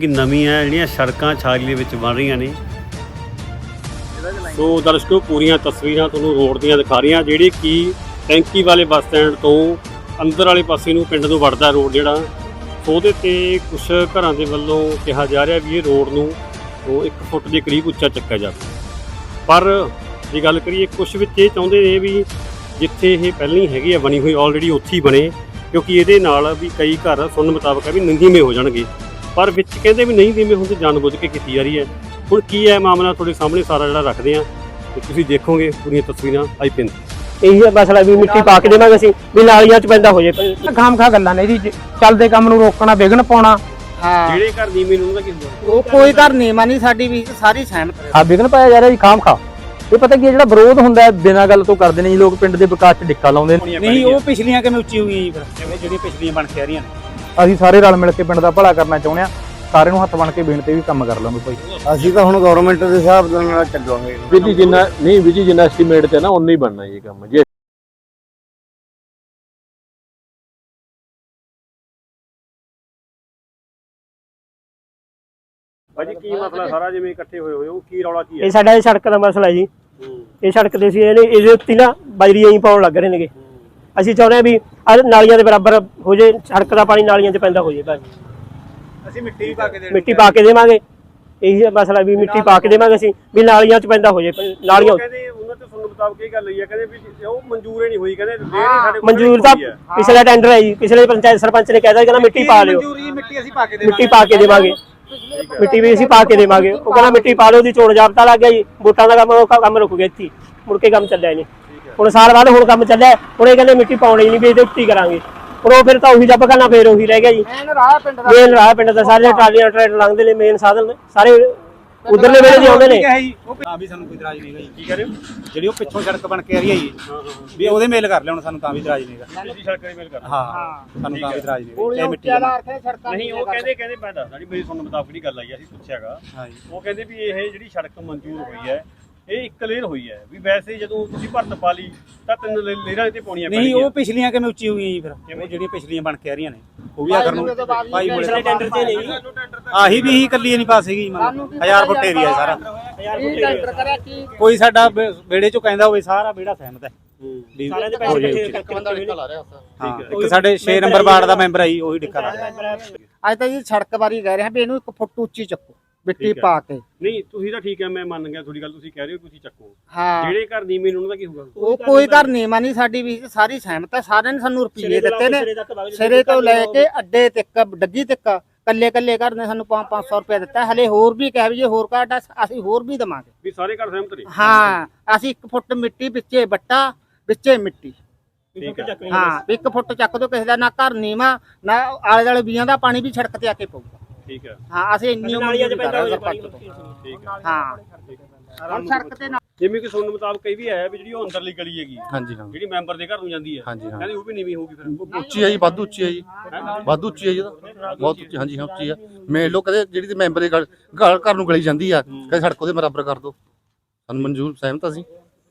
ਕਿ ਨਵੀਆਂ ਜਿਹੜੀਆਂ ਸੜਕਾਂ ਛਾਜਲੀ ਦੇ ਵਿੱਚ ਬਣ ਰਹੀਆਂ ਨੇ। ਸੋ ਦਰਸ਼ਕੋ, ਪੂਰੀਆਂ ਤਸਵੀਰਾਂ ਤੁਹਾਨੂੰ ਰੋਡ ਦੀਆਂ ਦਿਖਾ ਰਹੀਆਂ। ਜਿਹੜੇ ਕਿ ਟੈਂਕੀ ਵਾਲੇ ਬੱਸ ਸਟੈਂਡ ਤੋਂ ਅੰਦਰ ਵਾਲੇ ਪਾਸੇ ਨੂੰ ਪਿੰਡ ਨੂੰ ਵੜਦਾ ਰੋਡ ਜਿਹੜਾ। ਉਹਦੇ ਤੇ ਕੁਝ ਘਰਾਂ ਦੇ ਵੱਲੋਂ ਕਿਹਾ ਜਾ ਰਿਹਾ ਵੀ ਇਹ ਰੋਡ ਨੂੰ ਉਹ 1 ਫੁੱਟ ਦੇ ਕਰੀਬ ਉੱਚਾ ਚੱਕਿਆ ਜਾਵੇ। ਪਰ ਜੇ ਗੱਲ ਕਰੀਏ ਕੁਝ ਵਿੱਚ ਇਹ ਚਾਹੁੰਦੇ ਨੇ ਵੀ ਜਿੱਥੇ ਇਹ ਪਹਿਲਾਂ ਹੀ ਹੈਗੀ ਆ, ਬਣੀ ਹੋਈ ਆਲਰੇਡੀ ਉੱਥੇ ਹੀ ਬਣੇ। ਕਿਉਂਕਿ ਇਹਦੇ ਨਾਲ ਵੀ ਕਈ ਘਰ ਸੁਣਨ ਮੁਤਾਬਕ ਹੈ ਵੀ ਨੰਗੀਵੇਂ ਹੋ ਜਾਣਗੇ। ਪਰ ਵਿੱਚ ਕਹਿੰਦੇ ਵੀ ਨਹੀਂ ਦੀਵੇਂ ਹੁੰਦੇ ਜਾਣਬੁੱਝ ਕੇ ਕੀਤੀ ਜਾ ਰਹੀ ਹੈ। ਹੁਣ ਕੀ ਹੈ ਮਾਮਲਾ ਤੁਹਾਡੇ ਸਾਹਮਣੇ ਸਾਰਾ ਜਿਹੜਾ ਰੱਖਦੇ ਆ ਤੇ ਤੁਸੀਂ ਦੇਖੋਗੇ ਪੂਰੀਆਂ ਤਸਵੀਰਾਂ ਆਈ ਪਿੰਡ। ਇਹੀ ਹੈ ਮਸਲਾ ਵੀ ਮਿੱਟੀ ਪਾ ਕੇ ਦੇਵਾਂਗੇ ਅਸੀਂ ਵੀ ਨਾਲੀਆਂ 'ਚ ਪੈਂਦਾ ਹੋ ਜੇ। ਖਾਮ ਖਾ ਗੱਲਾਂ ਨੇ ਇਹਦੀ ਜ- ਚੱਲਦੇ ਕੰਮ ਨੂੰ ਰੋਕਣਾ ਵਿਘਨ ਪਾਉਣਾ। ਹਾਂ। ਜਿਹੜੇ ਘਰ ਨੀਵੇਂ ਨੂੰ ਉਹਦਾ ਕੀ ਹੁੰਦਾ ਉਹ ਕੋਈ ਘਰ ਨਹੀਂ ਮਾਨੀ ਸਾਡੀ ਵੀ ਸਾਰੀ ਸਹਿਮਤ ਹੈ ਆ ਵਿਘਨ ਪਾਇਆ ਜਾ ਰਿਹਾ ਜੀ ਖਾਮ ਖਾ। ਇਹ ਪਤਾ ਕੀ ਹੈ ਜਿਹੜਾ ਵਿਰੋਧ ਹੁੰਦਾ ਹੈ ਬਿਨਾਂ ਗੱਲ ਤੋਂ ਕਰਦੇ ਨੇ ਜੀ ਲੋਕ ਪਿੰਡ ਦੇ ਵਿਕਾਸ 'ਚ ਡਿੱਕਾ ਲਾਉਂਦੇ ਨੇ। ਨਹੀਂ ਉਹ ਪਿਛਲੀਆਂ ਕਿਵੇਂ ਉੱਚੀ ਹੋਈ ਜੀ ਫਿਰ? ਜਿਵੇਂ ਜਿਹੜੀਆਂ ਪਿਛਲੀਆਂ ਬਣ ਕੇ ਆ ਰਹੀਆਂ ਨੇ। ਅਸੀਂ ਸਾਰੇ ਰਲ ਮਿਲ ਕੇ ਪਿੰਡ ਦਾ ਭਲਾ ਕਰਨਾ ਚਾਹੁੰਦੇ ਆ। ਸਾਰੇ ਨੂੰ ਹੱਥ ਬਣ ਕੇ ਬੇਨਤੀ ਵੀ ਕੰਮ ਕਰ ਲਾਂਗੇ ਭਾਈ। ਅਸੀਂ ਤਾਂ ਹੁਣ ਗਵਰਨਮੈਂਟ ਦੇ ਹਿਸਾਬ ਦੇ ਨਾਲ ਚੱਲਾਂਗੇ। ਵੀ ਜੀ ਜਿੰਨਾ ਨਹੀਂ ਵੀ ਜੀ ਜਿੰਨਾ ਐਸਟੀਮੇਟ ਤੇ ਨਾ ਉਨਾ ਹੀ ਬਣਨਾ ਇਹ ਕੰਮ। ਜੇ ਭਾਜੀ ਕੀ ਮਸਲਾ ਸਾਰਾ ਜਿਵੇਂ ਇਕੱਠੇ ਹੋਏ ਹੋਏ ਹੋ ਕੀ ਰੌਲਾ ਕੀ ਹੈ? ਇਹ ਸਾਡਾ ਇਹ ਸੜਕ ਦਾ ਮਸਲਾ ਹੈ। ਜੀ। ਇਹ ਸੜਕ ਦੇ ਸੀ ਇਹਨੇ ਇਹਦੇ ਉੱਤੇ ਨਾ ਬਾਜਰੀ ਐਂ ਪਾਉਣ ਲੱਗ ਰਹੇ ਨੇਗੇ। ਅਸੀਂ ਚਾਹੁੰਦੇ ਆ ਵੀ ਆਹ ਨਾਲੀਆਂ ਦੇ ਬਰਾਬਰ ਹੋ ਜੇ ਸੜਕ ਦਾ ਪਾਣੀ ਨਾਲੀਆਂ 'ਚ ਪੈਂਦਾ ਹੋ ਜੇ ਭਾਈ ਅਸੀਂ ਮਿੱਟੀ ਵੀ ਪਾ ਕੇ ਦੇ ਮਿੱਟੀ ਪਾ ਕੇ ਦੇਵਾਂਗੇ। ਇਹੀ ਮਸਲਾ ਵੀ ਮਿੱਟੀ ਪਾ ਕੇ ਦੇਵਾਂਗੇ ਅਸੀਂ ਵੀ ਨਾਲੀਆਂ 'ਚ ਪੈਂਦਾ ਹੋ ਜੇ ਨਾਲੀਆਂ ਉਹ ਕਹਿੰਦੇ ਉਹਨਾਂ ਤੇ ਸੁਣਨ ਮੁਤਾਬਕ ਇਹ ਗੱਲ ਹੋਈ ਹੈ ਕਹਿੰਦੇ ਵੀ ਉਹ ਮਨਜ਼ੂਰ ਹੀ ਨਹੀਂ ਹੋਈ ਕਹਿੰਦੇ ਹੀ ਸਾਡੇ ਕੋਲ ਮਨਜ਼ੂਰ ਹੈ। ਪਿਛਲਾ ਟੈਂਡਰ ਹੈ ਜੀ ਪਿਛਲੇ ਪੰਚਾਇਤ ਸਰਪੰਚ ਨੇ ਕਹਿਦਾ ਕਹਿੰਦਾ ਮਿੱਟੀ ਪਾ ਲਿਓ। ਮਨਜ਼ੂਰੀ ਮਿੱਟੀ ਅਸੀਂ ਪਾ ਕੇ ਮਿੱਟੀ ਪਾ ਕੇ ਦੇਵਾਂਗੇ। ਮਿੱਟੀ ਵੀ ਅਸੀਂ ਪਾ ਕੇ ਦੇਵਾਂਗੇ। ਉਹ ਕਹਿੰਦਾ ਮਿੱਟੀ ਪਾ ਲਿਓ ਦੀ ਚੋਣ ਜਾਬਤਾ ਲੱਗ ਗਿਆ ਜੀ ਵੋਟਾਂ ਦਾ ਕੰਮ ਉਹ ਕੰਮ ਰੁਕ ਗਿਆ ਇੱਥੇ ਹੀ। ਮੁੜ ਕੇ ਕੰਮ ਚੱਲਿਆ ਨਹੀਂ। ਹੁਣ ਸਾਲ ਬਾਅਦ ਹੁਣ ਕੰਮ ਚੱਲਿਆ ਹੁਣ ਇਹ ਕਹਿੰਦੇ ਮਿੱਟੀ ਪਾਉਣੀ ਨਹੀਂ ਵੀ ਇਹਦੇ ਉੱਤੇ ਹੀ ਕਰਾਂਗੇ। ਹੁਣ ਉਹ ਫਿਰ ਤਾਂ ਉਹੀ ਜੱਬ ਕਰਨਾ ਫੇਰ ਉਹੀ ਰਹਿ ਗਿਆ ਜੀ। ਐਨ ਰਾਹ ਪਿੰਡ ਦਾ। ਮੇਨ ਰਾਹ ਪਿੰਡ ਦਾ ਸਾਰੇ ਟਰਾਲੀਆਂ ਟਰੈਕਟਰ ਲੰਘਦੇ ਨੇ ਮੇਨ ਸਾਧਨ ਨੇ ਸਾਰੇ ਉਧਰਲੇ ਵੇਲੇ ਦੇ ਆਉਂਦੇ ਨੇ। ਹੈ ਹਾਂ ਵੀ ਸਾਨੂੰ ਕੋਈ ਇਤਰਾਜ਼ ਨਹੀਂ ਹੈਗਾ ਕੀ ਹੋ ਜਿਹੜੀ ਉਹ ਪਿੱਛੋਂ ਸੜਕ ਬਣ ਕੇ ਆ ਰਹੀ ਹੈ ਜੀ ਵੀ ਉਹਦੇ ਮੇਲ ਕਰ ਲਿਆ ਹੁਣ ਸਾਨੂੰ ਤਾਂ ਵੀ ਇਤਰਾਜ਼ ਨਹੀਂ ਹੈਗਾ। ਤੁਸੀਂ ਸੜਕ ਦੇ ਮੇਲ ਕਰ ਹਾਂ ਸਾਨੂੰ ਤਾਂ ਵੀ ਇਤਰਾਜ਼ ਨਹੀਂ ਹੈਗਾ ਮਿੱਟੀ ਨਹੀਂ ਉਹ ਕਹਿੰਦੇ ਕਹਿੰਦੇ ਮੈਂ ਦੱਸਦਾ ਜੀ ਮੇਰੀ ਸੁਣਨ ਮੁਤਾਬਕ ਜਿਹੜੀ ਗੱਲ ਆਈ ਹੈ, ਅਸੀਂ ਪੁੱਛਿਆਗਾ। ਹਾਂ ਜੀ। ਉਹ ਕਹਿੰਦੇ ਵੀ ਇਹ ਜਿਹੜੀ ਸੜਕ ਮਨਜ਼ੂਰ ਹੋਈ ਹੈ ਇਹ ਇੱਕ ਲੇਅਰ ਹੋਈ ਹੈ ਵੀ ਵੈਸੇ ਜਦੋਂ ਤੁਸੀਂ ਭਰਤ ਪਾ ਲਈ ਤਾਂ ਤਿੰਨ ਲੇ- ਲੇਅਰਾਂ ਤੇ ਪਾਉਣੀਆਂ ਨਹੀਂ ਉਹ ਪਿਛਲੀਆਂ ਕਿਵੇਂ ਉੱਚੀ ਹੋਈ ਜੀ ਫਿਰ? ਉਹ ਜਿਹੜੀਆਂ ਪਿਛਲੀਆਂ ਬਣ ਕੇ ਆ ਰਹੀਆਂ ਨੇ। ਉਹ ਵੀ ਆਖਰ ਨੂੰ ਭਾਈ ਪਿਛਲੇ ਟੈਂਡਰ 'ਚ ਨਹੀਂ ਆਹੀ ਵੀ ਹੀ ਕੱਲੀ ਨਹੀਂ ਪਾਸ ਹੈਗੀ ਮਤਲਬ ਹਜ਼ਾਰ ਫੁੱਟ ਏਰੀਆ ਹੈ ਸਾਰਾ। ਕੀ ਟੈਂਡਰ ਕਰਿਆ ਕੀ ਕੋਈ ਸਾਡਾ ਵੇ- ਵਿਹੜੇ ਚੋਂ ਕਹਿੰਦਾ ਹੋਵੇ ਸਾਰਾ ਵਿਹੜਾ ਸਹਿਮਤ ਹੈ। ਵੀ ਸਾਰਿਆਂ ਦੇ ਹੋ ਪੈਸੇ ਜੇ ਇਕੱਠੇ ਉੱਚੀ। ਕਰਕੇ ਰੱਖੇ ਹਾਂ ਇੱਕ ਸਾਡੇ 6 ਨੰਬਰ ਵਾਰਡ ਦਾ ਮੈਂਬਰ ਆਈ ਉਹੀ ਡਿੱਕਾ ਲਾ ਰਿਹਾ। ਅੱਜ ਤਾਂ ਜੀ ਸੜਕ ਬਾਰੀ ਕਹਿ ਰਹੇ ਹਾਂ ਵੀ ਇਹਨੂੰ ਇੱਕ ਫੁੱਟ ਉੱਚੀ ਚੱਕੋ। ਮਿੱਟੀ। ਪਾ ਕੇ। ਨਹੀਂ ਤੁਸੀਂ ਤਾਂ ਠੀਕ ਹੈ ਮੈਂ ਮੰਨ ਗਿਆ ਤੁਹਾਡੀ ਗੱਲ ਤੁਸੀਂ ਕਹਿ ਰਹੇ ਹੋ ਤੁਸੀਂ ਚੱਕੋ। ਹਾਂ। ਜਿਹੜੇ ਘਰ ਨੀਵੇਂ ਨੇ ਉਹਨਾਂ ਦਾ ਕੀ ਹੋਊਗਾ? ਉਹ ਕੋਈ ਘਰ ਨਹੀਂ। ਮਾਨੀ ਸਾਡੀ ਵੀ ਸਾਰੀ ਸਹਿਮਤ ਹੈ ਸਾਰਿਆਂ ਨੇ ਸਾਨੂੰ ਰੁਪਈਏ ਦਿੱਤੇ ਨੇ। ਸਿਰੇ ਤੋਂ ਲੈ ਕੇ ਅੱਡੇ ਤੱਕ ਡੱਗੀ ਤੱਕ ਕੱਲੇ ਕੱਲੇ ਘਰ ਨੇ ਸਾਨੂੰ 5-500 ਰੁਪਏ ਦਿੱਤਾ। ਹਲੇ ਹੋਰ ਵੀ ਕਹਿ ਵੀ ਜੇ ਹੋਰ ਆ, ਅਸੀਂ ਹੋਰ ਵੀ ਦਵਾਂਗੇ। ਵੀ ਸਾਰੇ ਘਰ ਸਹਿਮਤ ਨੇ? ਹਾਂ ਅਸੀਂ 1 ਫੁੱਟ ਮਿੱਟੀ ਵਿੱਚੇ ਬੱਟਾ ਵਿੱਚੇ ਮਿੱਟੀ। ਠੀਕ ਹੈ। ਹਾਂ 1 ਫੁੱਟ ਚੱਕ ਦੋ ਕਿਸੇ ਦਾ ਨਾ ਘਰ ਨੀਵਾ ਨਾ ਆਲੇ ਦੁਆਲੇ ਬੀਆਂ ਦਾ ਪਾਣੀ ਵੀ ਸੜਕ ਤੇ ਆ ਕੇ ਪਊਗਾ। ਠੀਕ ਹੈ। ਹਾਂ ਅਸੀਂ ਇੰਨੀ ਨਾਲੀਆਂ 'ਚ ਉਮੀਦ ਪੈਂਦਾ ਹੋ ਸਰਪੰਚ ਪਾਣੀ ਤੋਂ। ਠੀਕ ਹੈ। ਹਾਂ ਹੁਣ ਸੜਕ ਤੇ ਨਾ ਜਿਵੇਂ ਕਿ ਸੁਣਨ ਮੁਤਾਬਕ ਇਹ ਵੀ ਹੈ ਵੀ ਜਿਹੜੀ ਉਹ ਅੰਦਰਲੀ ਗਲੀ ਹੈਗੀ ਹਾਂਜੀ ਹਾਂ। ਜਿਹੜੀ ਮੈਂਬਰ ਦੇ ਘਰ ਨੂੰ ਜਾਂਦੀ ਹੈ। ਹਾਂਜੀ ਹਾਂ। ਕਹਿੰਦੇ ਉਹ ਵੀ ਨੀਵੀਂ ਹੋਊਗੀ ਫਿਰ। ਉੱਚੀ ਹੈ ਜੀ ਵਾਧੂ ਉੱਚੀ ਹੈ ਜੀ। ਵਾਧੂ ਉੱਚੀ ਹੈ ਜੀ ਇਹਦਾ। ਬਹੁਤ ਉੱਚੀ ਹਾਂਜੀ ਹਾਂ ਉੱਚੀ ਹੈ। ਮੇਨ ਲੋਕ ਕਦੇ ਜਿਹੜੀ ਤੇ ਮੈਂਬਰ ਦੇ ਘਰ ਘਰ ਘਰ ਨੂੰ ਗਲੀ ਜਾਂਦੀ ਆ ਕਦੇ ਸੜਕ ਉਹਦੇ ਬਰਾਬਰ ਕਰ ਦਿਓ ਸਾਨੂੰ ਮਨਜ਼ੂਰ ਸਹਿਮਤ ਅਸੀਂ।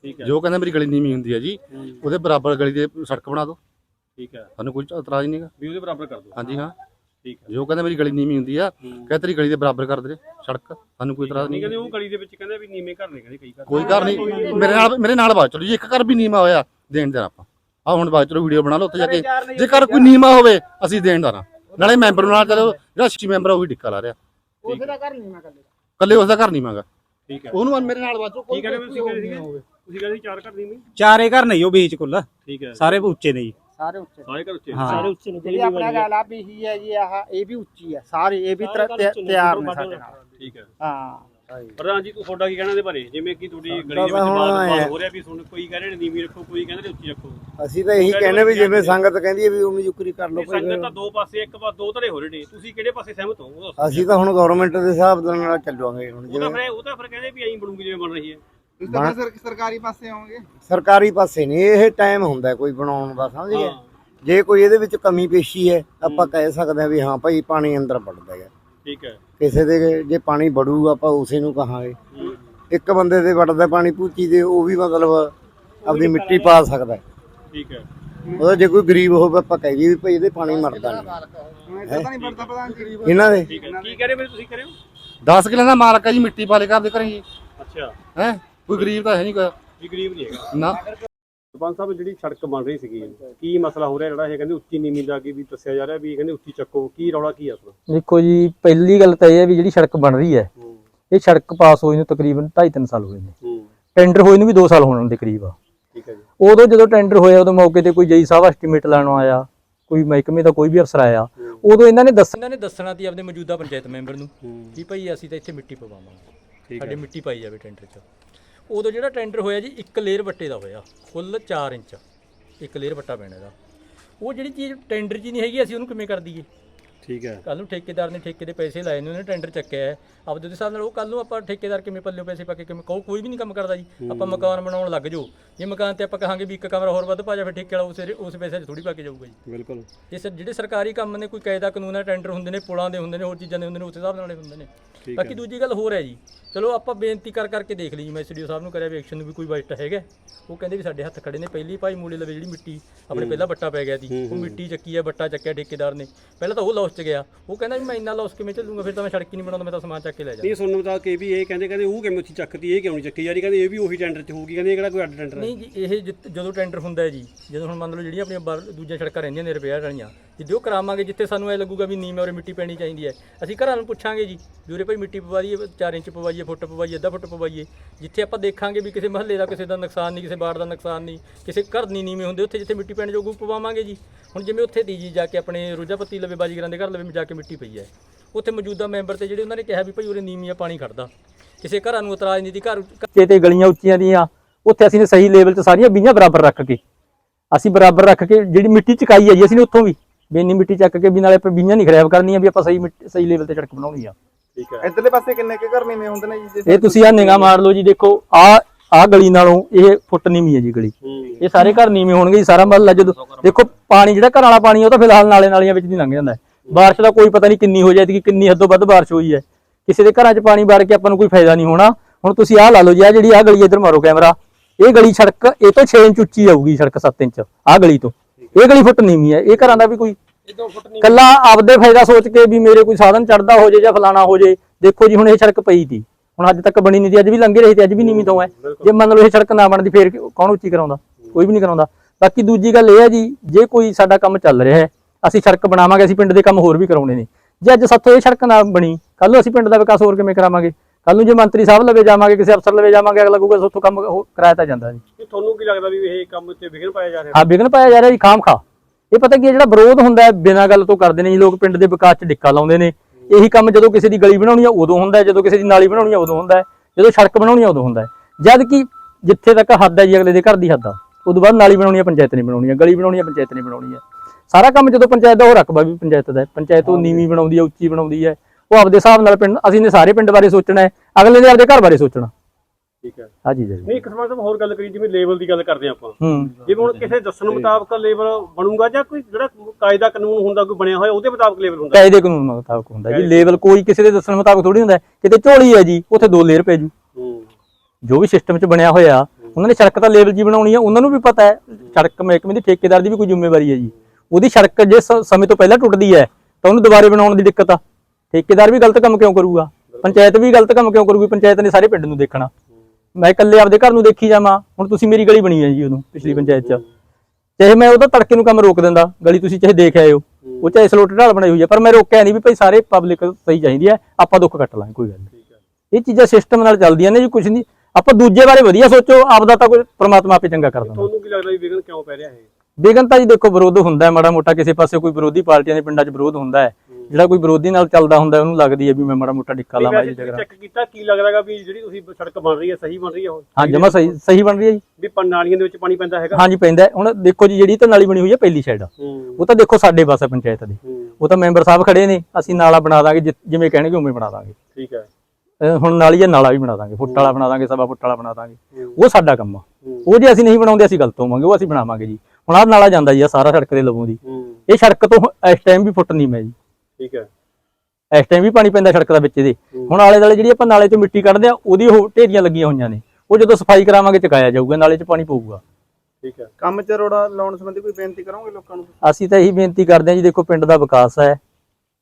ਠੀਕ ਹੈ। ਜੋ ਕਹਿੰਦਾ ਮੇਰੀ ਗਲੀ ਨੀਵੀਂ ਹੁੰਦੀ ਹੈ ਜੀ ਉਹਦੇ ਬਰਾਬਰ ਗਲੀ ਦੇ ਸੜਕ ਬਣਾ ਦਿਓ ਠੀਕ ਹੈ। ਸਾਨੂੰ ਕੋਈ ਇਤਰਾਜ਼ ਨਹੀਂਗਾ ਵੀ ਉਹਦੇ ਬਰਾਬਰ ਕਰ ਦਿਓ ਹਾਂਜੀ ਹਾਂ। ਠੀਕ ਹੈ। ਜੋ ਕਹਿੰਦਾ ਮੇਰੀ ਗਲੀ ਨੀਵੀਂ ਹੁੰਦੀ ਆ ਕਹਿੰਦਾ ਤੇਰੀ ਗਲੀ ਦੇ ਬਰਾਬਰ ਕਰ ਦੇ ਸੜਕ ਸਾਨੂੰ ਕੋਈ ਇਤਰਾਜ਼ ਨਹੀਂ। ਕਹਿੰਦੇ ਉਹ ਗਲੀ ਦੇ ਵਿੱਚ ਕਹਿੰਦੇ ਵੀ ਨੀਵੇਂ ਘਰ ਨੇ ਕਹਿੰਦੇ ਕਈ ਘਰ। ਕੋਈ ਘਰ ਨਹੀਂ ਮੇਰੇ ਨਾਲ ਮੇਰੇ ਨਾਲ ਬਾਤ ਚਲੋ ਜੀ ਇੱਕ ਘਰ ਵੀ ਨੀਵਾਂ ਹੋਇਆ ਦੇਣ ਦੇਣਾ ਆਪਾਂ। ਆ ਹੁਣ ਬਾਅਦ ਚਲੋ ਵੀਡੀਓ ਬਣਾ ਲਓ ਉੱਥੇ ਜਾ ਕੇ ਜੇ ਘਰ ਕੋਈ ਨੀਵਾਂ ਹੋਵੇ ਅਸੀਂ ਦੇਣ ਦਾਣਾ। ਨਾਲੇ ਮੈਂਬਰ ਨਾਲ ਚਲੋ ਜਿਹੜਾ ਸੱਚੀ ਮੈਂਬਰ ਆ ਉਹ ਵੀ ਟਿੱਕਾ ਲਾ ਰਿਹਾ। ਉਹਦੇ ਦਾ ਘਰ ਨਹੀਂ ਮੈਂ ਕੱਲੇ ਕੱਲੇ ਉਸ ਦਾ ਘਰ ਨਹੀਂ ਮੰਗਾ ਠੀਕ ਹੈ। ਉਹਨੂੰ ਮੇਰੇ ਨਾਲ ਬਾਤ ਚਲੋ ਕੀ ਕਹਿੰਦੇ ਤੁਸੀਂ ਕਹਿੰਦੇ ਸੀਗੇ? ਤੁਸੀਂ ਕਹਿੰਦੇ ਚਾਰ ਘਰ ਨੀਵੇਂ? ਚਾਰੇ ਘਰ ਨਹੀਂ ਉਹ ਬੀਚ ਕੁੱਲ। ਠੀਕ ਹੈ। ਸਾਰੇ ਉੱਚੇ ਨੇ ਜੀ। ਸਾਰੇ ਉੱਚੇ। ਸਾਰੇ ਘਰ ਉੱਚੇ ਸਾਰੇ ਉੱਚੇ ਨੇ ਜਿਹੜੀ ਆਪਣਾ ਗੱਲ ਆ ਵੀ ਹੀ ਹੈ ਜੀ ਆਹ ਇਹ ਵੀ ਉੱਚੀ ਹੈ। ਸਾਰੇ ਇਹ ਵੀ ਤਿਆਰ ਨੇ ਸਾਡੇ ਨਾਲ। ਠੀਕ ਹੈ। ਹਾਂ। ਪ੍ਰਧਾਨ ਜੀ ਤੂੰ ਤੁਹਾਡਾ ਕੀ ਕਹਿਣਾ ਦੇ ਬਾਰੇ? ਜਿਵੇਂ ਕਿ ਤੁਹਾਡੀ ਗਲੀ ਦੇ ਵਿੱਚ ਬਾਤ ਹੋ ਰਿਹਾ ਵੀ ਸੁਣ ਕੋਈ ਕਹਿ ਰਹੇ ਨੀਵੀਂ ਰੱਖੋ ਕੋਈ ਕਹਿੰਦੇ ਨੇ ਉੱਚੀ ਰੱਖੋ। ਅਸੀਂ ਤਾਂ ਇਹੀ ਕਹਿੰਦੇ ਵੀ ਜਿਵੇਂ ਸੰਗਤ ਕਹਿੰਦੀ ਹੈ ਵੀ ਉਵੇਂ ਜੁਕਰੀ ਕਰ ਲਓ ਸੰਗਤ ਤਾਂ ਦੋ ਪਾਸੇ ਇੱਕ ਪਾਸੇ ਦੋ ਧੜੇ ਹੋ ਰਹੇ ਨੇ। ਤੁਸੀਂ ਕਿਹੜੇ ਪਾਸੇ ਸਹਿਮਤ ਹੋ? ਅਸੀਂ ਤਾਂ ਹੁਣ ਗਵਰਨਮੈਂਟ ਦੇ ਹਿਸਾਬ ਨਾਲ ਚੱਲਾਂਗੇ ਹੁਣ ਜਿਵੇਂ ਫਿਰ ਉਹ ਤਾਂ ਫਿਰ ਕਹਿੰਦੇ ਵੀ ਐਂ ਬਣੂਗੀ ਜਿਵੇਂ ਬਣ ਰਹੀ ਹੈ। ਸਰਕਾਰੀ ਪਾਸੇ ਆਉਂਗੇ ਸਰਕਾਰੀ ਪਾਸੇ ਨਹੀਂ ਇਹ ਟਾਈਮ ਹੁੰਦਾ ਕੋਈ ਬਣਾਉਣ ਦਾ ਸਮਝ ਗਏ? ਹਾਂ। ਜੇ ਕੋਈ ਇਹਦੇ ਵਿੱਚ ਕਮੀ ਪੇਸ਼ੀ ਹੈ ਆਪਾਂ ਕਹਿ ਸਕਦੇ ਹਾਂ ਵੀ ਹਾਂ ਭਾਈ ਪਾਣੀ ਅੰਦਰ ਵੜਦਾ ਹੈ। ਠੀਕ ਹੈ। ਕਿਸੇ ਦੇ ਜੇ ਪਾਣੀ ਵੜੂਗਾ ਆਪਾਂ ਉਸੇ ਨੂੰ ਕਹਾਂਗੇ। ਇੱਕ ਬੰਦੇ ਦੇ ਵੜਦਾ ਪਾਣੀ ਪੂਚੀ ਦੇ ਉਹ ਵੀ ਮਤਲਬ ਆਪਣੀ ਮਿੱਟੀ ਪਾ ਸਕਦਾ ਹੈ। ਠੀਕ ਹੈ। ਉਹਦਾ ਜੇ ਕੋਈ ਗਰੀਬ ਹੋਵੇ ਆਪਾਂ ਕਹਿ ਦਈਏ ਵੀ ਭਾਈ ਇਹਦੇ ਪਾਣੀ ਮਰਦਾ ਨਹੀਂ। ਇਹਨਾਂ ਦੇ? ਠੀਕ ਹੈ। ਕੀ ਕਹਿ ਰਹੇ ਵੀਰੇ ਤੁਸੀਂ? ਕਰਿਓ 10 ਕਿੱਲੇ ਦਾ ਮਾਲਕ ਹੈ ਜੀ ਮਿੱਟੀ ਪਾ ਲੈ ਕਰਦੇ ਘਰੇ ਜੀ ਅੱਛਾ। ਹੈ? ਕੋਈ ਗਰੀਬ ਤਾਂ ਹੈ ਨਹੀਂ ਕੋਈ। ਵੀ ਗਰੀਬ ਨਹੀਂ ਹੈਗਾ। ਨਾ। ਸਰਪੰਚ ਸਾਹਿਬ ਜਿਹੜੀ ਸੜਕ ਬਣ ਰਹੀ ਸੀਗੀ ਕੀ ਮਸਲਾ ਹੋ ਰਿਹਾ ਜਿਹੜਾ ਇਹ ਕਹਿੰਦੇ ਉੱਚੀ ਨੀਵੀਂ ਦਾ ਕੀ ਵੀ ਦੱਸਿਆ ਜਾ ਰਿਹਾ ਵੀ ਇਹ ਕਹਿੰਦੇ ਉੱਚੀ ਚੱਕੋ ਕੀ ਰੌਲਾ ਕੀ ਆ ਅਸਲ ਦੇਖੋ ਜੀ ਪਹਿਲੀ ਗੱਲ ਤਾਂ ਇਹ ਹੈ ਵੀ ਜਿਹੜੀ ਸੜਕ ਬਣ ਰਹੀ ਹੈ ਇਹ ਸੜਕ ਪਾਸ ਹੋਈ ਨੂੰ ਤਕਰੀਬਨ 2.5-3 ਸਾਲ ਹੋਏ ਨੇ। ਹੂੰ। ਟੈਂਡਰ ਹੋਏ ਨੂੰ ਵੀ 2 ਸਾਲ ਹੋਣ ਦੇ ਕਰੀਬ ਆ। ਠੀਕ ਹੈ ਜੀ। ਉਦੋਂ ਜਦੋਂ ਟੈਂਡਰ ਹੋਇਆ ਉਦੋਂ ਮੌਕੇ ਤੇ ਕੋਈ ਜਈ ਸਾਹਿਬ ਐਸਟੀਮੇਟ ਲੈਣ ਆਇਆ ਕੋਈ ਮਹਿਕਮੇ ਦਾ ਕੋਈ ਵੀ ਅਫਸਰ ਆਇਆ ਉਦੋਂ ਇਹਨਾਂ ਨੇ ਦੱਸਣਾ ਨੇ ਦੱਸਣਾ ਸੀ ਆਪਣੇ ਮੌਜੂਦਾ ਪੰਚਾਇਤ ਮੈਂਬਰ ਨੂੰ ਕਿ ਭਾਈ ਅਸੀਂ ਤਾਂ ਇੱਥੇ ਮਿੱਟੀ ਪਵਾਵਾਂਗੇ। ਸਾਡੇ ਮਿੱਟੀ ਪਾਈ ਜਾਵੇ ਟੈਂਡਰ 'ਚ। ਉਦੋਂ ਜਿਹੜਾ ਟੈਂਡਰ ਹੋਇਆ ਜੀ ਇੱਕ ਲੇਅਰ ਵੱਟੇ ਦਾ ਹੋਇਆ ਫੁੱਲ 4 ਇੰਚ ਇੱਕ ਲੇਅਰ ਵੱਟਾ ਪੈਣਾ ਦਾ ਉਹ ਜਿਹੜੀ ਚੀਜ਼ ਟੈਂਡਰ 'ਚ ਹੀ ਨਹੀਂ ਹੈਗੀ ਅਸੀਂ ਉਹਨੂੰ ਕਿਵੇਂ ਕਰ ਦਈਏ? ਠੀਕ ਹੈ। ਕੱਲ ਨੂੰ ਠੇਕੇਦਾਰ ਨੇ ਠੇਕੇ ਦੇ ਪੈਸੇ ਲਾਏ ਨੇ ਉਹਨੇ ਟੈਂਡਰ ਚੱਕਿਆ ਹੈ। ਆਪਦੇ ਦੇ ਹਿਸਾਬ ਨਾਲ ਉਹ ਕੱਲ ਨੂੰ ਆਪਾਂ ਠੇਕੇਦਾਰ ਕਿਵੇਂ ਪੱਲਿਓ ਪੈਸੇ ਪਾ ਕੇ ਕਿਵੇਂ ਕਹੋ ਕੋਈ ਵੀ ਨਹੀਂ ਕੰਮ ਕਰਦਾ ਜੀ। ਆਪਾਂ ਮਕਾਨ ਬਣਾਉਣ ਲੱਗ ਜਾਓ। ਜੇ ਮਕਾਨ ਤੇ ਆਪਾਂ ਕਹਾਂਗੇ ਵੀ ਇੱਕ ਕਮਰਾ ਹੋਰ ਵੱਧ ਪਾ ਜਾ ਫਿਰ ਠੇਕੇ ਵਾਲਾ ਉਸੇ ਉਸ ਪੈਸੇ 'ਚ ਥੋੜੀ ਪਾ ਕੇ ਜਾਊਗਾ ਜੀ। ਬਿਲਕੁਲ। ਇਹ ਸਰ ਜਿਹੜੇ ਸਰਕਾਰੀ ਕੰਮ ਨੇ ਕੋਈ ਕਾਇਦਾ ਕਾਨੂੰਨ ਹੈ ਟੈਂਡਰ ਹੁੰਦੇ ਨੇ ਪੁਲਾਂ ਦੇ ਹੁੰਦੇ ਨੇ ਹੋਰ ਚੀਜ਼ਾਂ ਦੇ ਹੁੰਦੇ ਨੇ ਉਸ ਹਿਸਾਬ ਨਾਲ ਹੁੰਦੇ ਨੇ। ਬਾਕੀ ਦੂਜੀ ਗੱਲ ਹੋਰ ਹੈ ਜੀ। ਚਲੋ ਆਪਾਂ ਬੇਨਤੀ ਕਰ ਕਰਕੇ ਦੇਖ ਲਈ ਜੀ ਮੈਂ ਐਸਡੀਓ ਸਾਹਿਬ ਨੂੰ ਕਰਿਆ ਵੀ ਐਕਸ਼ਨ ਨੂੰ ਵੀ ਕੋਈ ਵਾਈਟ ਹੈਗਾ। ਉਹ ਕਹਿੰਦੇ ਵੀ ਸਾਡੇ ਹੱਥ ਖੜੇ ਨੇ। ਪਹਿਲੀ ਭਾਈ ਮੂਲੇ ਲਵੇ ਜਿਹੜੀ ਮਿੱਟੀ ਆਪਣੇ ਪਹਿਲਾਂ ਬੱਟਾ ਪੈ ਗਿਆ ਸੀ। ਉਹ ਮਿੱਟੀ ਚੱਕੀ ਹੈ ਬੱਟਾ ਚੱਕਿਆ ਠੇਕੇਦਾਰ ਨੇ। ਪਹਿਲਾਂ ਤਾਂ ਉਹ ਲਾਸ ਚ ਗਿਆ। ਉਹ ਕਹਿੰਦਾ ਵੀ ਮੈਂ ਇੰਨਾ ਲਾਸ ਕਿਵੇਂ ਚੱਲੂਗਾ? ਫਿਰ ਤਾਂ ਮੈਂ ਸੜਕ ਹੀ ਨਹੀਂ ਬਣਾਉਂਦਾ ਮੈਂ ਤਾਂ ਸਮਾਨ ਚੱਕ ਕੇ ਲੈ ਜਾ ਨਹੀਂ ਸੁਣਨ ਮੁਤਾਬਕ ਇਹ ਵੀ ਇਹ ਕਹਿੰਦੇ ਕਹਿੰਦੇ ਉਹ ਕਿਵੇਂ ਉੱਚੀ ਚੱਕਦੀ ਇਹ ਕਿਉਂ ਨਹੀਂ ਚੱਕੀ? ਯਾਰੀ ਕਹਿੰਦੇ ਇਹ ਵੀ ਉਹੀ ਟੈਂਡਰ 'ਚ ਹੋਊਗੀ। ਕਹਿੰਦੇ ਇਹ ਕਿਹੜਾ ਕੋਈ ਅੱਡ ਟੈਂਡਰ ਹੈ? ਨਹੀਂ ਜੀ ਇਹ ਜਿੱਤ- ਜਦੋਂ ਟੈਂਡਰ ਹੁੰਦਾ ਹੈ ਜੀ ਜਦੋਂ ਹੁਣ ਮੰਨ ਲਓ ਜਿਹੜੀਆਂ ਆਪਣੀਆਂ ਬਾਹਰ ਦੂਜੀਆਂ ਸੜਕਾਂ ਰਹਿੰਦੀਆਂ ਨੇ ਰਿਪੇਅਰ ਵਾਲੀਆਂ ਜਿੱਦੇ ਉਹ ਕਰਾਵਾਂਗੇ, ਜਿੱਥੇ ਸਾਨੂੰ ਐ ਲੱਗੂਗਾ ਵੀ ਨੀਵੇਂ ਔਰ ਮਿੱਟੀ ਪੈਣੀ ਚਾਹੀਦੀ ਹੈ। ਅਸੀਂ ਘਰਾਂ ਨੂੰ ਪੁੱਛਾਂਗੇ ਜੀ, ਵੀ ਭਾਈ ਮਿੱਟੀ ਪਵਾ ਦਈਏ 4 ਇੰਚ ਪਵਾਈਏ, ਫੁੱਟ ਪਵਾਈਏ, ਅੱਧਾ ਫੁੱਟ ਪਵਾਈਏ। ਜਿੱਥੇ ਆਪਾਂ ਦੇਖਾਂਗੇ ਵੀ ਕਿਸੇ ਮਹੱਲੇ ਦਾ ਕਿਸੇ ਦਾ ਨੁਕਸਾਨ ਨਹੀਂ, ਕਿਸੇ ਬਾੜ ਦਾ ਨੁਕਸਾਨ ਨਹੀਂ, ਕਿਸੇ ਘਰ ਨਹੀਂ ਨੀਵੇਂ ਹੁੰਦੇ, ਉੱਥੇ ਜਿੱਥੇ ਮਿੱਟੀ ਪੈਣ ਜੋਗੂ ਪਵਾਵਾਂਗੇ ਜੀ। ਹੁਣ ਜਿਵੇਂ ਉੱਥੇ ਦੀ ਜੀ, ਜਾ ਕੇ ਆਪਣੇ ਰੋਜਾਪੱਤੀ ਲਵੇ ਬਾਜੀਗਰਾਂ ਦੇ ਘਰ ਲਵੇ, ਜਾ ਕੇ ਮਿੱਟੀ ਪਈ ਹੈ। ਉੱਥੇ ਮੌਜੂਦਾ ਮੈਂਬਰ ਤੇ ਜਿਹੜੇ ਉਹਨਾਂ ਨੇ ਕਿਹਾ ਵੀ ਭਾਈ ਉਰੇ ਨੀਵੀਂ ਆ, ਪਾਣੀ ਖੜਦਾ। ਕਿਸੇ ਘਰਾਂ ਨੂੰ ਇਤਰਾਜ਼ ਨਹੀਂ ਦੀ ਘਰ ਕੱਚੇ ਤੇ ਗਲੀਆਂ ਉੱਚੀਆਂ ਦੀਆਂ, ਉੱਥੇ ਅਸੀਂ ਨੇ ਸਹੀ ਲੈਵਲ 'ਤੇ ਸਾਰੀਆਂ ਬੀਆਂ ਬਰਾਬਰ ਰੱਖ ਕੇ, ਅਸੀਂ ਬਰਾਬਰ ਰੱਖ ਕੇ ਜਿਹੜੀ ਮਿੱਟੀ ਚਕਾਈ ਹੈ ਜੀ ਅਸੀਂ ਨੇ ਉੱਥੋਂ ਵੀ ਵੀ ਇੰਨੀ ਮਿੱਟੀ ਚੱਕ ਕੇ ਵੀ ਨਾਲੇ ਆਪਾਂ ਬੀਆਂ ਨਹੀਂ ਖਰਾਬ ਕਰਨੀਆਂ ਵੀ ਆਪਾਂ ਸਹੀ ਮਿੱਟੀ ਸਹੀ ਲੈਵਲ ਤੇ ਸੜਕ ਬਣਾਉਣੀ ਆ। ਠੀਕ ਹੈ। ਇਧਰਲੇ ਪਾਸੇ ਕਿੰਨੇ ਕੇ ਘਰ ਨੀਵੇਂ ਹੁੰਦੇ ਨੇ ਜੀ? ਇਹ ਤੁਸੀਂ ਆ ਨਿਗਾਹ ਮਾਰ ਲਓ ਜੀ ਦੇਖੋ ਆ ਆ ਗਲੀ ਨਾਲੋਂ ਇਹ ਫੁੱਟ ਨੀਵੀਂ ਹੈ ਜੀ ਗਲੀ। ਇਹ ਸਾਰੇ ਘਰ ਨੀਵੇਂ ਹੋਣਗੇ ਜੀ ਸਾਰਾ ਮਹੱਲਾ ਜਦੋਂ ਦੇਖੋ ਪਾਣੀ ਜਿਹੜਾ ਘਰ ਵਾਲਾ ਪਾਣੀ ਉਹ ਤਾਂ ਫਿਲਹਾਲ ਨਾਲੇ ਨਾਲੀਆਂ ਵਿੱਚ ਦੀ ਲੰਘ ਜਾਂਦਾ। ਬਾਰਿਸ਼ ਦਾ ਕੋਈ ਪਤਾ ਨਹੀਂ ਕਿੰਨੀ ਹੋ ਜਾਏਗੀ ਕਿੰਨੀ ਹੱਦੋਂ ਵੱਧ ਬਾਰਿਸ਼ ਹੋਈ ਹੈ। ਕਿਸੇ ਦੇ ਘਰਾਂ 'ਚ ਪਾਣੀ ਵੜ ਕੇ ਆਪਾਂ ਨੂੰ ਕੋਈ ਫਾਇਦਾ ਨਹੀਂ ਹੋਣਾ। ਹੁਣ ਤੁਸੀਂ ਆਹ ਲਾ ਲਓ ਜੀ ਆ ਜਿਹੜੀ ਆ ਗਲੀ ਇੱਧਰ ਮਾਰੋ ਕੈਮਰਾ। ਇਹ ਗਲੀ ਸੜਕ ਇਹ ਤੋਂ 6 ਇੰਚ ਉੱਚੀ ਆਊਗੀ ਸੜਕ 7 ਇੰਚ ਆ ਗਲੀ ਤੋਂ। ਇਹ ਗਲੀ ਫੁੱਟ ਨੀਵੀਂ ਹੈ ਇਹ ਘਰਾਂ ਦਾ ਵੀ ਕੋਈ ਕੱਲਾ ਆਪਦੇ ਫਾਇਦਾ ਸੋਚ ਕੇ ਵੀ ਮੇਰੇ ਕੋਈ ਸਾਧਨ ਚੜਦਾ ਹੋ ਜੇ ਜਾਂ ਫਲਾਣਾ ਹੋ ਜੇ ਦੇਖੋ ਜੀ ਹੁਣ ਇਹ ਸੜਕ ਪਈ ਤੀ। ਹੁਣ ਅੱਜ ਤੱਕ ਬਣੀ ਨਹੀਂ ਤੀ ਅੱਜ ਵੀ ਲੰਘੇ ਰਹੀ ਤੇ ਅੱਜ ਵੀ ਨੀਵੀਂ ਤੋਂ ਹੈ। ਜੇ ਮੰਨ ਲਓ ਇਹ ਸੜਕ ਨਾ ਬਣਦੀ ਫੇਰ ਕੌਣ ਉੱਚੀ ਕਰਾਉਂਦਾ? ਕੋਈ ਵੀ ਨਹੀਂ ਕਰਾਉਂਦਾ। ਬਾਕੀ ਦੂਜੀ ਗੱਲ ਇਹ ਹੈ ਜੀ ਜੇ ਕੋਈ ਸਾਡਾ ਕੰਮ ਚੱਲ ਰਿਹਾ ਹੈ ਅਸੀਂ ਸੜਕ ਬਣਾਵਾਂਗੇ ਅਸੀਂ ਪਿੰਡ ਦੇ ਕੰਮ ਹੋਰ ਵੀ ਕਰਾਉਣੇ ਨੇ। ਜੇ ਅੱਜ ਸਾਥੋਂ ਇਹ ਸੜਕ ਨਾ ਬਣੀ ਕੱਲ ਅਸੀਂ ਪਿੰਡ ਦਾ ਵਿਕਾਸ ਹੋਰ ਕਿਵੇਂ ਕਰਾਵਾਂਗੇ? ਕੱਲ ਨੂੰ ਜੇ ਮੰਤਰੀ ਸਾਹਿਬ ਲਵੇ ਜਾਵਾਂਗੇ ਕਿਸੇ ਅਫਸਰ ਲਵੇ ਜਾਵਾਂਗੇ ਅਗਲਾ ਕਹੂਗਾ ਸਾਥੋਂ ਕੰਮ ਹੋ- ਕਰਾਇਆ ਤਾਂ ਜਾਂਦਾ ਇਹ ਤੁਹਾਨੂੰ ਕੀ ਲੱਗਦਾ ਵੀ ਇਹ ਕੰਮ 'ਚ ਵਿਘਨ ਪਾਇਆ ਜਾ ਰਿਹਾ? ਆ ਵਿਘਨ ਪਾਇਆ ਜਾ ਰਿਹਾ ਜੀ ਖਾਮ ਖਾ। ਇਹ ਪਤਾ ਕੀ ਹੈ ਜਿਹੜਾ ਵਿਰੋਧ ਹੁੰਦਾ ਹੈ ਬਿਨਾਂ ਗੱਲ ਤੋਂ ਕਰਦੇ ਨੇ ਜੀ ਲੋਕ ਪਿੰਡ ਦੇ ਵਿਕਾਸ 'ਚ ਡਿੱਕਾ ਲਾਉਂਦੇ ਨੇ। ਇਹੀ ਕੰਮ ਜਦੋਂ ਕਿਸੇ ਦੀ ਗਲੀ ਬਣਾਉਣੀ ਆ ਉਦੋਂ ਹੁੰਦਾ ਹੈ ਜਦੋਂ ਕਿਸੇ ਦੀ ਨਾਲੀ ਬਣਾਉਣੀ ਆ ਉਦੋਂ ਹੁੰਦਾ ਹੈ। ਜਦੋਂ ਸੜਕ ਬਣਾਉਣੀ ਆ ਉਦੋਂ ਹੁੰਦਾ ਹੈ। ਜਦ ਕਿ ਜਿੱਥੇ ਤੱਕ ਹੱਦ ਹੈ ਜੀ ਅਗਲੇ ਦੇ ਘਰ ਦੀ ਹੱਦ ਆ। ਉਦੋਂ ਬਾਅਦ ਨਾਲੀ ਬਣਾਉਣੀ ਆ ਪੰਚਾਇਤ ਨੇ ਬਣਾਉਣੀ ਆ ਗਲੀ ਬਣਾਉਣੀ ਆ ਪੰਚਾਇਤ ਨੇ ਬਣਾਉਣੀ ਆ। ਸਾਰਾ ਕੰਮ ਜਦੋਂ ਪੰਚਾਇਤ ਦਾ ਉਹ ਰਕਬਾ ਵੀ ਪੰਚਾਇਤ ਦਾ ਹੈ। ਪੰਚਾਇਤ ਉਹ ਨੀਵੀਂ ਬਣਾਉਂਦੀ ਆ ਉੱਚੀ ਬਣਾਉਂਦੀ ਹੈ ਉਹ ਆਪਦੇ ਹਿਸਾਬ ਨਾਲ ਪਿੰਡ ਅਸੀਂ ਨੇ ਸਾਰੇ ਪਿੰਡ ਬਾਰੇ ਸੋਚਣਾ ਹੈ ਅਗਲੇ ਨੇ ਆਪਦੇ ਘਰ ਬਾਰੇ ਸੋਚਣਾ। ਠੀਕ ਹੈ। ਆ ਜੀ ਨਹੀਂ ਇੱਕ ਸਮਾਂ ਤੋਂ ਹੋਰ ਗੱਲ ਕਰੀ ਜਿਵੇਂ ਲੈਵਲ ਦੀ ਗੱਲ ਕਰਦੇ ਆਪਾਂ। ਹੂੰ। ਜਿਵੇਂ ਹੁਣ ਕਿਸੇ ਦੱਸਣ ਮੁਤਾਬਕ ਲੈਵਲ ਬਣੂਗਾ ਜਾਂ ਕੋਈ ਜਿਹੜਾ ਕਾਇਦਾ ਕਾਨੂੰਨ ਹੁੰਦਾ ਕੋਈ ਬਣਿਆ ਹੋਇਆ ਉਹਦੇ ਮੁਤਾਬਕ ਲੈਵਲ ਹੁੰਦਾ। ਕਾਇਦੇ ਕਾਨੂੰਨ ਮੁਤਾਬਕ ਹੁੰਦਾ ਜੀ। ਲੈਵਲ ਕੋਈ ਕਿਸੇ ਦੇ ਦੱਸਣ ਮੁਤਾਬਕ ਥੋੜੀ ਹੁੰਦਾ ਹੈ। ਕਿਤੇ ਝੋਲੀ ਹੈ ਜੀ ਉੱਥੇ ਦੋ ਲੇਅਰ ਪੈ ਜੂ। ਵੀ ਸਿਸਟਮ 'ਚ ਬਣਿਆ ਹੋਇਆ ਉਹਨਾਂ ਨੇ ਸੜਕ ਤਾਂ ਲੈਵਲ ਜੀ ਬਣਾਉਣੀ ਹੈ ਉਹਨਾਂ ਨੂੰ ਵੀ ਪਤਾ ਹੈ। ਸੜਕ ਮਹਿਕਮੇ ਦੀ ਠੇਕੇਦਾਰ ਦੀ ਵੀ ਕੋਈ ਜ਼ਿੰਮੇਵਾਰੀ ਹੈ ਜੀ। ਉਹਦੀ ਸੜਕ ਜੇ ਸਮੇਂ ਤੋਂ ਪਹਿਲਾਂ ਟੁੱਟਦੀ ਹੈ ਤਾਂ ਉਹਨੂੰ ਦੁਬਾਰੇ ਬਣਾਉਣ ਦੀ ਦਿੱਕਤ ਆ। ਠੇਕੇਦਾਰ ਵੀ ਗਲਤ ਕੰਮ ਕਿਉਂ ਕਰੂਗਾ? ਪੰਚਾਇਤ ਵੀ ਗਲਤ ਕੰਮ ਕਿਉਂ ਕਰੂਗੀ? ਪੰਚਾਇਤ ਨੇ ਸਾਰੇ ਪਿੰਡ ਨੂੰ ਦੇਖਣਾ। ਮੈਂ ਇਕੱਲੇ ਆਪਦੇ ਘਰ ਨੂੰ ਦੇਖੀ ਜਾਵਾਂ ਹੁਣ ਤੁਸੀਂ ਮੇਰੀ ਗਲੀ ਬਣੀ ਹੈ ਜੀ ਉਦੋਂ ਪਿਛਲੀ ਪੰਚਾਇਤ 'ਚ। ਚਾਹੇ ਮੈਂ ਉਹਦਾ ਤੜਕੇ ਨੂੰ ਕੰਮ ਰੋਕ ਦਿੰਦਾ ਗਲੀ ਤੁਸੀਂ ਚਾਹੇ ਦੇਖ ਆਇਓ। ਉਹ ਚਾਹੇ ਸਲੋਟ ਢਾਲ ਬਣਾਈ ਹੋਈ ਹੈ ਪਰ ਮੈਂ ਰੋਕਿਆ ਨਹੀਂ ਵੀ ਭਾਈ ਸਾਰੇ ਪਬਲਿਕ ਸਹੀ ਚਾਹੀਦੀ ਹੈ ਆਪਾਂ ਦੁੱਖ ਕੱਟ ਲਾਂਗੇ ਕੋਈ ਗੱਲ ਨਹੀਂ। ਇਹ ਚੀਜ਼ਾਂ ਸਿਸਟਮ ਨਾਲ ਚੱਲਦੀਆਂ ਨੇ ਜੀ ਕੁਝ ਨਹੀਂ। ਆਪਾਂ ਦੂਜੇ ਬਾਰੇ ਵਧੀਆ ਸੋਚੋ ਆਪਦਾ ਤਾਂ ਕੋਈ ਪ੍ਰਮਾਤਮਾ ਆਪੇ ਚੰਗਾ ਕਰ ਦਿੰਦਾ। ਤੁਹਾਨੂੰ ਕੀ ਲੱਗਦਾ ਵੀ ਵਿਘਨ ਕਿਉਂ ਪੈ ਰਿਹਾ ਇਹ? ਵਿਘਨ ਤਾਂ ਜੀ ਦੇਖੋ ਵਿਰੋਧ ਹੁੰਦਾ ਹੈ ਮਾੜਾ ਮੋਟਾ ਕਿਸੇ ਪਾਸੇ ਕੋਈ ਵਿਰੋਧੀ ਪਾਰਟੀਆਂ ਦੇ ਪਿੰਡਾਂ 'ਚ ਵਿਰੋਧ ਹੁੰਦਾ ਹੈ। ਜਿਹੜਾ ਕੋਈ ਵਿਰੋਧੀ ਨਾਲ ਚੱਲਦਾ ਹੁੰਦਾ ਉਹਨੂੰ ਲੱਗਦੀ ਹੈ ਵੀ ਮੈਂ ਮਾੜਾ ਮੋਟਾ ਡਿੱਕਾ ਲਾਵਾਂ ਜੀ ਜਗਰਾ ਚੈੱਕ ਕੀਤਾ ਕੀ ਲੱਗਦਾਗਾ ਵੀ ਜਿਹੜੀ ਤੁਸੀਂ ਸੜਕ ਬਣ ਰਹੀ ਹੈ ਸਹੀ ਬਣ ਰਹੀ ਹੈ ਉਹ? ਹਾਂ ਜਮਾ ਸਹੀ ਸਹੀ ਬਣ ਰਹੀ ਹੈ ਜੀ। ਵੀ ਨਾਲੀਆਂ ਦੇ ਵਿੱਚ ਪਾਣੀ ਪੈਂਦਾ ਹੈਗਾ? ਹਾਂਜੀ ਪੈਂਦਾ। ਹੁਣ ਦੇਖੋ ਜੀ ਜਿਹੜੀ ਤਾਂ ਨਾਲੀ ਬਣੀ ਹੋਈ ਹੈ ਪਹਿਲੀ ਸਾਈਡ ਉਹ ਤਾਂ ਦੇਖੋ ਸਾਡੇ ਪਾਸੇ ਪੰਚਾਇਤ ਦੇ। ਉਹ ਤਾਂ ਮੈਂਬਰ ਸਾਹਿਬ ਖੜੇ ਨੇ ਅਸੀਂ ਨਾਲਾ ਬਣਾ ਦਾਂਗੇ ਜਿ- ਜਿਵੇਂ ਕਹਿਣਗੇ ਉਵੇਂ ਬਣਾ ਦਾਂਗੇ। ਠੀਕ ਹੈ। ਹੁਣ ਨਾਲੀ ਹੈ ਨਾਲਾ ਵੀ ਬਣਾ ਦਾਂਗੇ ਫੁੱਟ ਵਾਲਾ ਬਣਾ ਦਾਂਗੇ ਸਵਾ ਫੁੱਟ ਵਾਲਾ ਬਣਾ ਦਾਂਗੇ। ਉਹ ਸਾਡਾ ਕੰਮ ਆ। ਉਹ ਜੇ ਅਸੀਂ ਨਹੀਂ ਬਣਾਉਂਦੇ ਅਸੀਂ ਗਲਤ ਹੋਵਾਂਗੇ ਉਹ ਅਸੀਂ ਬਣਾਵਾਂਗੇ ਜੀ। ਹੁਣ ਆਹ ਨਾਲਾ ਜਾਂਦਾ ਜੀ ਆ ਸਾਰਾ ਸੜਕ ਦੇ ਲਵੋਂ ਦੀ। ਇਹ ਸੜਕ ਤੋਂ ਇਸ ਟਾਈਮ ਵੀ ਫੁੱਟ ਨਹੀਂ ਮੈਂ ਜੀ। ਠੀਕ ਹੈ। ਇਸ ਟਾਈਮ ਵੀ ਪਾਣੀ ਪੈਂਦਾ ਸੜਕ ਦਾ ਵਿੱਚ ਇਹਦੇ। ਹੁਣ ਆਲੇ ਦਾਲੇ ਜਿਹੜੀ ਆਪਾਂ ਨਾਲੇ ਚੋਂ ਮਿੱਟੀ ਕੱਢਦੇ ਆ ਉਹਦੀ ਉਹ ਢੇਰੀਆਂ ਲੱਗੀਆਂ ਹੋਈਆਂ ਨੇ। ਉਹ ਜਦੋਂ ਸਫ਼ਾਈ ਕਰਾਵਾਂਗੇ ਚਕਾਇਆ ਜਾਊਗਾ ਨਾਲੇ 'ਚ ਪਾਣੀ ਪਊਗਾ। ਠੀਕ ਹੈ। ਕੰਮ ਚ ਰੋੜਾ ਲਾਉਣ ਸੰਬੰਧੀ ਕੋਈ ਬੇਨਤੀ ਕਰੋਗੇ ਲੋਕਾਂ ਨੂੰ ਅਸੀਂ ਤਾਂ ਇਹੀ ਬੇਨਤੀ ਕਰਦੇ ਹਾਂ ਜੀ ਦੇਖੋ ਪਿੰਡ ਦਾ ਵਿਕਾਸ ਹੈ।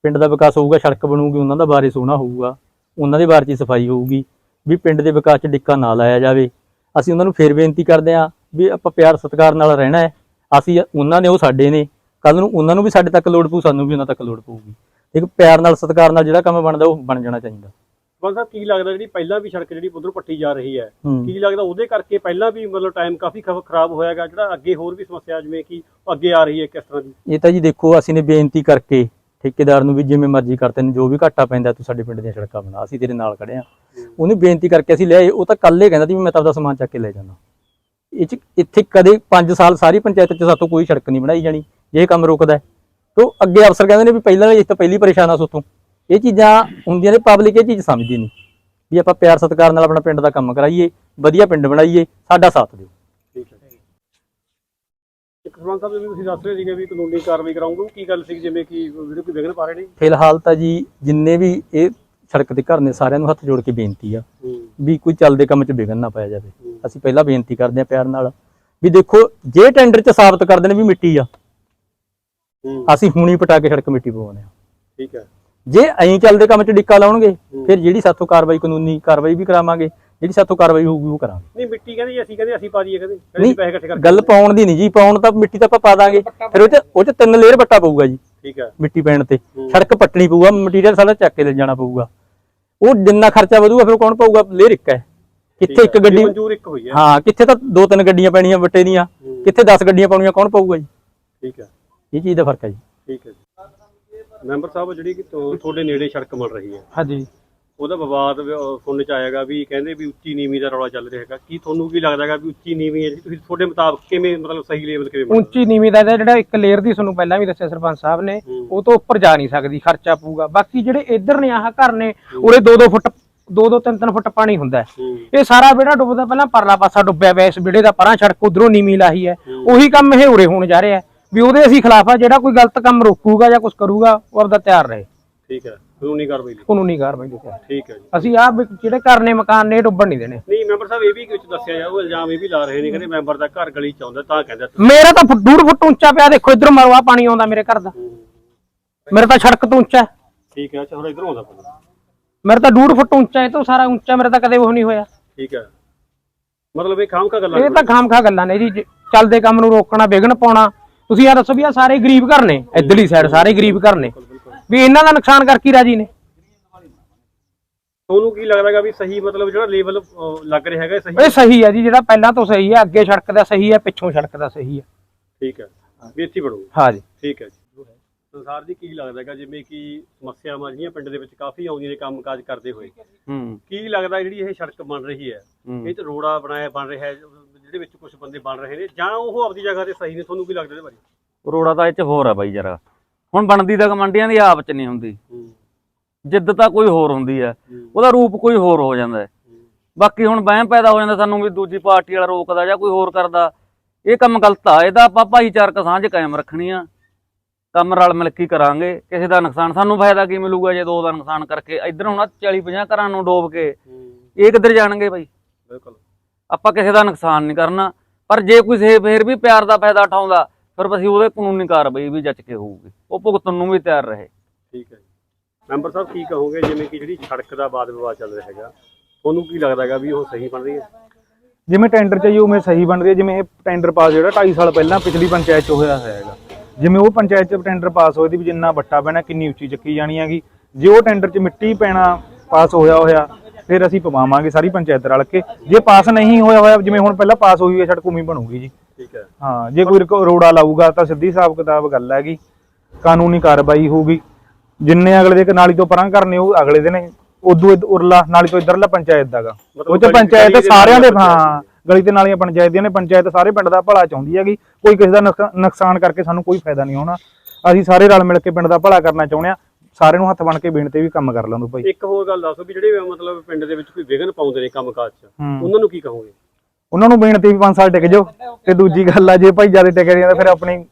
ਪਿੰਡ ਦਾ ਵਿਕਾਸ ਹੋਊਗਾ ਸੜਕ ਬਣੂਗੀ ਉਹਨਾਂ ਦਾ ਬਾਰੇ ਸੋਹਣਾ ਹੋਊਗਾ। ਉਹਨਾਂ ਦੇ ਬਾਰੇ ਚ ਸਫ਼ਾਈ ਹੋਊਗੀ ਵੀ ਪਿੰਡ ਦੇ ਵਿਕਾਸ 'ਚ ਡਿੱਕਾ ਨਾ ਲਾਇਆ ਜਾਵੇ। ਅਸੀਂ ਉਹਨਾਂ ਨੂੰ ਫੇਰ ਬੇਨਤੀ ਕਰਦੇ ਹਾਂ ਵੀ ਆਪਾਂ ਪਿਆਰ ਸਤਿਕਾਰ ਨਾਲ ਰਹਿਣਾ ਹੈ। ਅਸੀਂ ਉਹਨਾਂ ਨੇ ਉਹ ਸਾਡੇ ਨੇ। ਕੱਲ ਨੂੰ ਉਹਨਾਂ ਨੂੰ ਵੀ ਸਾਡੇ ਤੱਕ ਲੋੜ ਪਊ ਸਾਨੂੰ ਵੀ ਉਹਨਾਂ ਤੱਕ ਲੋੜ ਪਊਗੀ। ਇੱਕ ਪਿਆਰ ਨਾਲ ਸਤਿਕਾਰ ਨਾਲ ਜਿਹੜਾ ਕੰਮ ਬਣਦਾ ਉਹ ਬਣ ਜਾਣਾ ਚਾਹੀਦਾ। ਬੰਦ ਸਾਹਿਬ ਕੀ ਲੱਗਦਾ ਜਿਹੜੀ ਪਹਿਲਾਂ ਵੀ ਸੜਕ ਜਿਹੜੀ ਉਧਰੋਂ ਪੱਟੀ ਜਾ ਰਹੀ ਹੈ ਕੀ ਲੱਗਦਾ ਉਹਦੇ ਕਰਕੇ ਪਹਿਲਾਂ ਵੀ ਮਤਲਬ ਟਾਈਮ ਕਾਫੀ ਖਰਾਬ ਹੋਇਆਗਾ ਜਿਹੜਾ ਅੱਗੇ ਹੋਰ ਵੀ ਸਮੱਸਿਆ ਜਿਵੇਂ ਕਿ ਅੱਗੇ ਆ ਰਹੀ ਹੈ ਕਿਸ ਤਰ੍ਹਾਂ ਦੀ? ਇਹ ਤਾਂ ਜੀ ਦੇਖੋ ਅਸੀਂ ਨੇ ਬੇਨਤੀ ਕਰਕੇ ਠੇਕੇਦਾਰ ਨੂੰ ਵੀ ਜਿਵੇਂ ਮਰਜ਼ੀ ਕਰਤੇ ਨੇ ਜੋ ਵੀ ਘਾਟਾ ਪੈਂਦਾ ਤੂੰ ਸਾਡੇ ਪਿੰਡ ਦੀਆਂ ਸੜਕਾਂ ਬਣਾ ਅਸੀਂ ਤੇਰੇ ਨਾਲ ਖੜੇ ਆ ਉਹਨੂੰ ਬੇਨਤੀ ਕਰਕੇ ਅਸੀਂ ਲਿਆਏ ਉਹ ਤਾਂ ਕੱਲ ਹੀ ਕਹਿੰਦਾ ਸੀ ਮੈਂ ਤਾਂ ਆਪਦਾ ਸਮਾਨ ਚੱਕ ਕੇ ਲੈ ਜਾਣਾ ਇਹ ਚ ਇੱਥੇ ਕਦੇ 5 ਸਾਲ ਸਾਰੀ ਪੰਚਾਇਤ ਚ ਸਾਤੋਂ ਕੋਈ ਸੜਕ ਨਹੀਂ ਬਣਾਈ ਜਾਣੀ ਜੇ ਇਹ ਕੰਮ ਰੁਕਦਾ ਤਾਂ ਅੱਗੇ ਅਫਸਰ ਕਹਿੰਦੇ ਨੇ ਵੀ ਪਹਿਲਾਂ ਇਸ ਤੋਂ ਪਹਿਲੀ ਪਰੇਸ਼ਾਨ ਆ ਸੋਤੋਂ ਇਹ ਚੀਜ਼ਾਂ ਹੁੰਦੀਆਂ ਨੇ ਪਬਲਿਕ ਇਹ ਚੀਜ਼ ਸਮਝਦੀ ਨਹੀਂ। ਵੀ ਆਪਾਂ ਪਿਆਰ ਸਤਿਕਾਰ ਨਾਲ ਆਪਣਾ ਪਿੰਡ ਦਾ ਕੰਮ ਕਰਾਈਏ ਵਧੀਆ ਪਿੰਡ ਬਣਾਈਏ ਸਾਡਾ ਸਾਥ ਦਿਓ। ਸਰਪੰਚ ਸਾਹਿਬ ਜਿਵੇਂ ਤੁਸੀਂ ਦੱਸ ਰਹੇ ਸੀਗੇ ਵੀ ਕਾਨੂੰਨੀ ਕਾਰਵਾਈ ਕਰਾਉਂਗੇ ਉਹ ਕੀ ਗੱਲ ਸੀ ਜਿਵੇਂ ਕਿ ਜਿਹੜੇ ਕੋਈ ਵਿਘਨ ਪਾ ਰਹੇ ਨੇ? ਫਿਲਹਾਲ ਤਾਂ ਜੀ ਜਿੰਨੇ ਵੀ ਇਹ ਸੜਕ ਤੇ ਘਰ ਨੇ ਸਾਰਿਆਂ ਨੂੰ ਹੱਥ ਜੋੜ ਕੇ ਬੇਨਤੀ ਆ ਵੀ ਕੋਈ ਚੱਲਦੇ ਕੰਮ 'ਚ ਵਿਘਨ ਨਾ ਪਾਇਆ ਜਾਵੇ। ਅਸੀਂ ਪਹਿਲਾਂ ਬੇਨਤੀ ਕਰਦੇ ਹਾਂ ਪਿਆਰ ਨਾਲ ਵੀ ਦੇਖੋ ਜੇ ਟੈਂਡਰ 'ਚ ਸਾਬਤ ਕਰਦੇ ਨੇ ਵੀ ਮਿੱਟੀ ਆ ਅਸੀਂ ਹੁਣੀ ਪਟਾ ਕੇ ਸੜਕ ਮਿੱਟੀ ਪਵਾਉਂਦੇ ਆ ਠੀਕ ਹੈ। ਜੇ ਐਂ ਚੱਲਦੇ ਕੰਮ 'ਚ ਡਿੱਕਾ ਲਾਉਣਗੇ ਫਿਰ ਜਿਹੜੀ ਸਾਥੋਂ ਕਾਰਵਾਈ ਕਾਨੂੰਨੀ ਕਾਰਵਾਈ ਵੀ ਕਰਾਵਾਂਗੇ ਜਿਹੜੀ ਸਾਥੋਂ ਕਾਰਵਾਈ ਹੋਊਗੀ ਉਹ ਕਰਾਂਗੇ। ਨਹੀਂ ਮਿੱਟੀ ਕਹਿੰਦੇ ਜੀ ਅਸੀਂ ਕਹਿੰਦੇ ਅਸੀਂ ਪਾ ਦਈਏ ਕਹਿੰਦੇ ਅਸੀਂ ਪੈਸੇ ਇਕੱਠੇ ਕਰਕੇ ਗੱਲ ਪਾਉਣ ਦੀ ਨਹੀਂ ਜੀ ਪਾਉਣ ਤਾਂ ਮਿੱਟੀ ਤਾਂ ਆਪਾਂ ਪਾ ਦਾਂਗੇ। ਫਿਰ ਉਹ 'ਚ ਉਹ 'ਚ ਤਿੰਨ ਲੇਅਰ ਬੱਟਾ ਪਊਗਾ ਜੀ ਠੀਕ ਹੈ। ਮਿੱਟੀ ਪੈਣ ਤੇ। ਸੜਕ ਪੱਟਣੀ ਪਊਗਾ ਮਟੀਰੀਅਲ ਸਾਰਾ ਚੱਕ ਕੇ ਲੈ ਜਾਣਾ ਪਊਗਾ। ਉਹ ਜਿੰਨਾ ਖਰਚਾ ਵਧੂਗਾ ਫਿਰ ਕੌਣ ਪਊਗਾ? ਲੇਅਰ ਇੱਕ ਹੈ। ਕਿੱਥੇ ਇੱਕ ਗੱਡੀ ਮਨਜ਼ੂਰ ਇੱਕ ਹੋਈ ਹੈ। ਹਾਂ ਕਿੱਥੇ ਤਾਂ ਦੋ ਤਿੰਨ ਗੱਡੀਆਂ ਪੈਣੀਆਂ ਵੱਟੇ ਦੀਆਂ ਕਿੱਥੇ 10 ਗੱਡੀਆਂ ਪਾਉਣੀਆਂ ਕੌਣ ਪਊਗਾ ਜੀ? ਠੀਕ ਹੈ। ਇਹ ਚੀਜ਼ ਦਾ ਫ਼ਰਕ ਹੈ ਜੀ। ਠੀਕ ਹੈ ਜੀ। ਮੈਂਬਰ ਸਾਹਿਬ ਜਿਹੜੀ ਕਿ ਤੁ- ਤੁਹਾਡੇ ਨੇੜੇ ਸੜਕ ਬਣ ਰਹੀ ਹੈ। ਹਾਂਜੀ। ਉਹਦਾ ਵਿਵਾਦ ਵੀ, ਅਹ, ਸੁਣਨ ਚ ਆਏਗਾ ਵੀ ਕਹਿੰਦੇ ਵੀ ਉੱਚੀ ਨੀਵੀਂ ਦਾ ਰੌਲਾ ਚੱਲ ਰਿਹਾ ਹੈਗਾ। ਕੀ ਤੁਹਾਨੂੰ ਕੀ ਲੱਗਦਾ ਹੈਗਾ ਵੀ ਉੱਚੀ ਨੀਵੀਂ ਹੈ? ਜੀ ਤੁਸੀਂ ਤੁਹਾਡੇ ਮੁਤਾਬਕ ਕਿਵੇਂ ਮਤਲਬ ਸਹੀ ਲੈਵਲ ਕਿਵੇਂ ਬਣਦਾ? ਉੱਚੀ ਨੀਵੀਂ ਦਾ ਜਿਹੜਾ ਇੱਕ ਲੇਅਰ ਦੀ ਤੁਹਾਨੂੰ ਪਹਿਲਾਂ ਵੀ ਦੱਸਿਆ ਸਰਪੰਚ ਸਾਹਿਬ ਨੇ ਹੂੰ। ਉਹ ਤੋਂ ਉੱਪਰ ਜਾ ਨਹੀਂ ਸਕਦੀ ਖਰਚਾ ਪਊਗਾ। ਬਾਕੀ ਜਿਹੜੇ ਇੱਧਰ ਨੇ ਆਹ ਘਰ ਨੇ ਉਰੇ 2-2 ਫੁੱਟ 2-2 3-3 ਫੁੱਟ ਪਾਣੀ ਹੁੰਦਾ ਹੈ। ਹੂੰ। ਇਹ ਸਾਰਾ ਵਿਹੜਾ ਡੁੱਬਦਾ ਪਹਿਲਾਂ ਪਰਲਾ ਪਾਸਾ ਡੁੱਬਿਆ ਪਿਆ ਇਸ ਵਿਹੜੇ ਦਾ ਪਰਾਂ ਸੜਕ ਉਧਰੋਂ ਨੀਵੀਂ ਲਾਹੀ ਹੈ। ਉਹੀ ਕੰਮ ਇਹ ਉਰੇ ਹੋਣ ਜਾ ਰਿਹਾ ਹੈ। ਵੀ ਉਹਦੇ ਅਸੀਂ ਖਿਲਾਫ ਆ ਜਿਹੜਾ ਕੋਈ ਗਲਤ ਕੰਮ ਰੋਕੂਗਾ ਜਾਂ ਕੁਝ ਕਰੂਗਾ ਉਹ ਆਪਦਾ ਤਿਆਰ ਰਹੇ। ਠੀਕ ਹੈ ਕਾਨੂੰਨੀ ਕਾਰਵਾਈ ਲਈ। ਕਾਨੂੰਨੀ ਕਾਰਵਾਈ ਦੇ ਤਿਆਰ। ਠੀਕ ਹੈ ਜੀ। ਅਸੀਂ ਵੀ ਜਿਹੜੇ ਘਰ ਨੇ ਮਕਾਨ ਨੇ ਇਹ ਡੁੱਬਣ ਨਹੀਂ ਦੇਣੇ। ਨਹੀਂ ਮੈਂਬਰ ਸਾਹਿਬ ਇਹ ਵੀ ਵਿੱਚ ਦੱਸਿਆ ਜਾ ਉਹ ਇਲਜ਼ਾਮ ਇਹ ਵੀ ਲਾ ਰਹੇ ਨੇ ਕਹਿੰਦੇ ਮੈਂਬਰ ਦਾ ਘਰ ਗਲੀ ਚ ਆਉਂਦਾ ਤਾਂ ਕਹਿੰਦਾ ਮੇਰਾ ਤਾਂ ਫੁੱਟ- ਡੂਢ ਫੁੱਟ ਉੱਚਾ ਪਿਆ ਦੇਖੋ ਇਧਰ ਮਰਵਾ ਪਾਣੀ ਆਉਂਦਾ ਮੇਰੇ ਘਰ ਦਾ। ਮੇਰਾ ਤਾਂ ਸੜਕ ਤੋਂ ਉੱਚਾ। ਹੈ ਠੀਕ ਹੈ ਅੱਛਾ ਹੁਣ ਇਧਰੋਂ ਆਉਂਦਾ ਪਾਣੀ। ਮੇਰਾ ਤਾਂ ਡੂਢ ਫੁੱਟ ਉੱਚਾ ਹੈ ਤੋਂ ਸਾਰਾ ਉੱਚਾ ਮੇਰਾ ਤਾਂ ਕਦੇ ਉਹ ਨਹੀਂ ਹੋਇਆ। ਠੀਕ ਹੈ। ਮਤਲਬ ਇਹ ਖਾਮ ਕਾ ਗੱਲਾਂ ਇਹ ਤਾਂ ਖਾਮਖਾ ਗੱਲਾਂ ਨੇ ਜੀ ਜੇ ਚੱਲਦੇ ਕੰਮ ਨੂੰ ਰੋਕਣਾ ਵਿਘਨ ਪਾਉਣਾ ਤੁਸੀਂ ਆ ਦੱਸੋ ਵੀ ਆ ਸਾਰੇ ਗਰੀਬ ਘਰ ਨੇ ਇੱਧਰਲੀ ਸਾਈਡ ਸਾਰੇ ਗਰੀਬ ਘਰ ਨੇ। ਵੀ ਇਹਨਾਂ ਦਾ ਨੁਕਸਾਨ ਕਰਕੇ ਹੀ ਰਾਜੀ ਨੇ? ਤੁਹਾਨੂੰ ਕੀ ਲੱਗਦਾ ਹੈਗਾ ਵੀ ਸਹੀ ਮਤਲਬ ਜਿਹੜਾ ਲੈਵਲ ਲੱਗ ਰਿਹਾ ਹੈਗਾ ਸਹੀ? ਇਹ ਸਹੀ ਹੈ ਜੀ ਜਿਹੜਾ ਪਹਿਲਾਂ ਤੋਂ ਸਹੀ ਹੈ ਅੱਗੇ ਸੜਕ ਦਾ ਸਹੀ ਹੈ ਪਿੱਛੋਂ ਸੜਕ ਦਾ ਸਹੀ ਹੈ ਠੀਕ ਹੈ ਵੀ ਇੱਥੇ ਬਣੂ ਹਾਂ ਜੀ। ਠੀਕ ਹੈ ਜੀ। ਸੰਸਾਰ ਜੀ ਕੀ ਲੱਗਦਾ ਹੈਗਾ ਜਿਵੇਂ ਕਿ ਸਮੱਸਿਆਵਾਂ ਜਿਹੜੀਆਂ ਪਿੰਡ ਦੇ ਵਿੱਚ ਕਾਫੀ ਆਉਂਦੀਆਂ ਨੇ ਕੰਮਕਾਜ ਕਰਦੇ ਹੋਏ। ਹੂੰ। ਕੀ ਲੱਗਦਾ ਜਿਹੜੀ ਇਹ ਸੜਕ ਬਣ ਰਹੀ ਹੈ। ਇਹ ਚ ਰੋੜਾ ਬਣਾਇਆ ਬਣ ਰਿਹਾ ਹੈ ਜਿਹਦੇ ਵਿੱਚ ਕੁਝ ਬੰਦੇ ਬਣ ਰਹੇ ਨੇ ਜਾਂ ਉਹ ਆਪਦੀ ਜਗ੍ਹਾ ਤੇ ਸਹੀ ਨੇ ਤੁਹਾਨੂੰ ਕੀ ਲੱਗਦਾ ਇਹਦੇ ਬਾਰੇ? ਰੋੜਾ ਤਾਂ ਇਹ ਚ ਹੋਰ ਆ ਬਾਈ ਜਰਾ। ਹੁਣ ਬਣਦੀ ਤਾਂ ਕਮੰਡੀਆਂ ਦੀ ਆਪ ਚ ਨਹੀਂ ਹੁੰਦੀ। ਜਿੱਦ ਤਾਂ ਕੋਈ ਹੋਰ ਹੁੰਦੀ ਹੈ। ਉਹਦਾ ਰੂਪ ਕੋਈ ਹੋਰ ਹੋ ਜਾਂਦਾ। ਬਾਕੀ ਹੁਣ ਵਹਿਮ ਪੈਦਾ ਹੋ ਜਾਂਦਾ ਸਾਨੂੰ ਵੀ ਦੂਜੀ ਪਾਰਟੀ ਵਾਲਾ ਰੋਕਦਾ ਜਾਂ ਕੋਈ ਹੋਰ ਕਰਦਾ। ਇਹ ਕੰਮ ਗਲਤ ਆ। ਇਹਦਾ ਆਪਾਂ ਭਾਈਚਾਰਕ ਸਾਂਝ ਕਾਇਮ ਰੱਖਣੀ ਆ। ਕੰਮ ਰਲ ਮਿਲ ਕੇ ਕਰਾਂਗੇ। ਕਿਸੇ ਦਾ ਨੁਕਸਾਨ ਸਾਨੂੰ ਫਾਇਦਾ ਕੀ ਮਿਲੂਗਾ ਜੇ ਦੋ ਦਾ ਨੁਕਸਾਨ ਕਰਕੇ ਇੱਧਰ ਹੁਣ 40 50 ਘਰਾਂ ਨੂੰ ਡੋਬ ਕੇ। ਇਹ ਕਿੱਧਰ ਜਾਣਗੇ ਬਾਈ? ਬਿਲਕੁਲ। ਆਪਾਂ ਕਿਸੇ ਦਾ ਨੁਕਸਾਨ ਨਹੀਂ ਕਰਨਾ। ਪਰ ਜੇ ਕੋਈ ਸੇ ਫੇਰ ਵੀ ਪਿਆਰ ਦਾ ਫਾਇਦਾ ਉਠਾਉਂਦਾ ਫਿਰ ਅਸੀਂ ਉਹਦੇ ਕਾਨੂੰਨੀ ਕਾਰਵਾਈ ਵੀ ਜੱਜ ਕੇ ਹੋਊਗੀ। ਉਹ ਭੁਗਤਣ ਨੂੰ ਵੀ ਤਿਆਰ ਰਹੇ। ਠੀਕ ਹੈ ਜੀ। ਮੈਂਬਰ ਸਾਹਿਬ ਕੀ ਕਹੋਗੇ? ਜਿਵੇਂ ਕਿ ਜਿਹੜੀ ਸੜਕ ਦਾ ਵਾਦ ਵਿਵਾਦ ਚੱਲ ਰਿਹਾ ਹੈਗਾ ਤੁਹਾਨੂੰ ਕੀ ਲੱਗਦਾ ਹੈਗਾ ਵੀ ਉਹ ਸਹੀ ਬਣ ਰਹੀ ਹੈ? ਜਿਵੇਂ ਟੈਂਡਰ ਚਾਹੀਏ ਉਵੇਂ ਸਹੀ ਬਣ ਰਹੀ ਹੈ। ਜਿਵੇਂ ਇਹ ਟੈਂਡਰ ਪਾਸ ਜਿਹੜਾ 2.5 ਸਾਲ ਪਹਿਲਾਂ ਪਿਛਲੀ ਪੰਚਾਇਤ 'ਚ ਹੋਇਆ ਹੋਇਆ ਹੈਗਾ। ਜਿਵੇਂ ਉਹ ਪੰਚਾਇਤ 'ਚ ਟੈਂਡਰ ਪਾਸ ਹੋਏ ਦੀ ਵੀ ਜਿੰਨਾ ਵੱਟਾ ਪੈਣਾ ਕਿੰਨੀ ਉੱਚੀ ਚੱਕੀ ਜਾਣੀ ਹੈਗੀ। ਜੇ ਉਹ ਟੈਂਡਰ 'ਚ ਮਿੱਟੀ ਪੈਣਾ ਪਾਸ ਹੋਇਆ ਹੋਇਆ ਫਿਰ ਅਸੀਂ ਪਵਾਵਾਂਗੇ ਸਾਰੀ ਪੰਚਾਇਤ ਰਲ ਕੇ। ਜੇ ਪਾਸ ਨਹੀਂ ਹੋਇਆ ਹੋਇਆ ਜਿਵੇਂ ਹੁਣ ਪਹਿਲਾਂ ਪਾਸ ਹੋਈ ਹੈ ਹੀ ਬਣੂਗੀ ਜੀ। ਠੀਕ ਹੈ। ਹਾਂ ਜੇ ਕੋਈ ਰੋੜਾ ਲਾਊਗਾ ਤਾਂ ਸਿੱਧੀ ਹਿਸਾਬ ਕਿਤਾਬ ਗੱਲ ਹੈਗੀ। ਕਾਨੂੰਨੀ ਕਾਰਵਾਈ ਹੋਊਗੀ। ਜਿੰਨੇ ਅਗਲੇ ਦੇ ਨਾਲੀ ਤੋਂ ਪਰਾਂ ਕਰਨੇ ਉਹ ਅਗਲੇ ਦੇ ਨੇ। ਉਦੋਂ ਉਰਲਾ ਨਾਲੀ ਤੋਂ ਇਧਰਲਾ ਪੰਚਾਇਤ ਦਾਗਾ ਉਹ ਚ ਪੰਚਾਇਤ ਸਾਰਿਆਂ ਦੇ ਹਾਂ ਗਲੀ ਤੇ ਨਾਲੀਆਂ ਪੰਚਾਇਤ ਦੀਆਂ ਨੇ। ਪੰਚਾਇਤ ਸਾਰੇ ਪਿੰਡ ਦਾ ਭਲਾ ਚਾਹੁੰਦੀ ਹੈਗੀ। ਕੋਈ ਕਿਸੇ ਦਾ ਨੁਕਸਾ- ਨੁਕਸਾਨ ਕਰਕੇ ਸਾਨੂੰ ਕੋਈ ਫਾਇਦਾ ਨਹੀਂ ਹੋਣਾ। ਅਸੀਂ ਸਾਰੇ ਰਲ ਮਿਲ ਕੇ ਪਿੰਡ ਦਾ ਭਲਾ ਕਰਨਾ ਚਾਹੁੰਦੇ ਆ ਸਾਰਿਆਂ ਨੂੰ ਹੱਥ ਬਣ ਕੇ ਬੇਨਤੀ ਵੀ ਕੰਮ ਕਰ ਲਾਂਦੋ ਭਾਈ। ਇੱਕ ਹੋਰ ਗੱਲ ਦੱਸੋ ਵੀ ਜਿਹੜੇ ਮਤਲਬ ਪਿੰਡ ਦੇ ਵਿੱਚ ਕੋਈ ਵਿਘਨ ਪਾਉਂਦੇ ਨੇ ਕੰਮਕਾਜ 'ਚ ਹੂੰ। ਉਹਨਾਂ ਨੂੰ ਕੀ ਕਹੋਗੇ? ਉਹਨਾਂ ਨੂੰ ਬੇਨਤੀ ਵੀ 5 ਸਾਲ ਟਿਕ ਜਾਓ। ਤੇ ਦੂਜੀ ਗੱਲ ਆ ਜੇ ਭਾਈ ਜ਼ਿਆਦਾ ਟਿਕ ਜਾਂਦਾ ਫਿਰ ਆਪਣੀ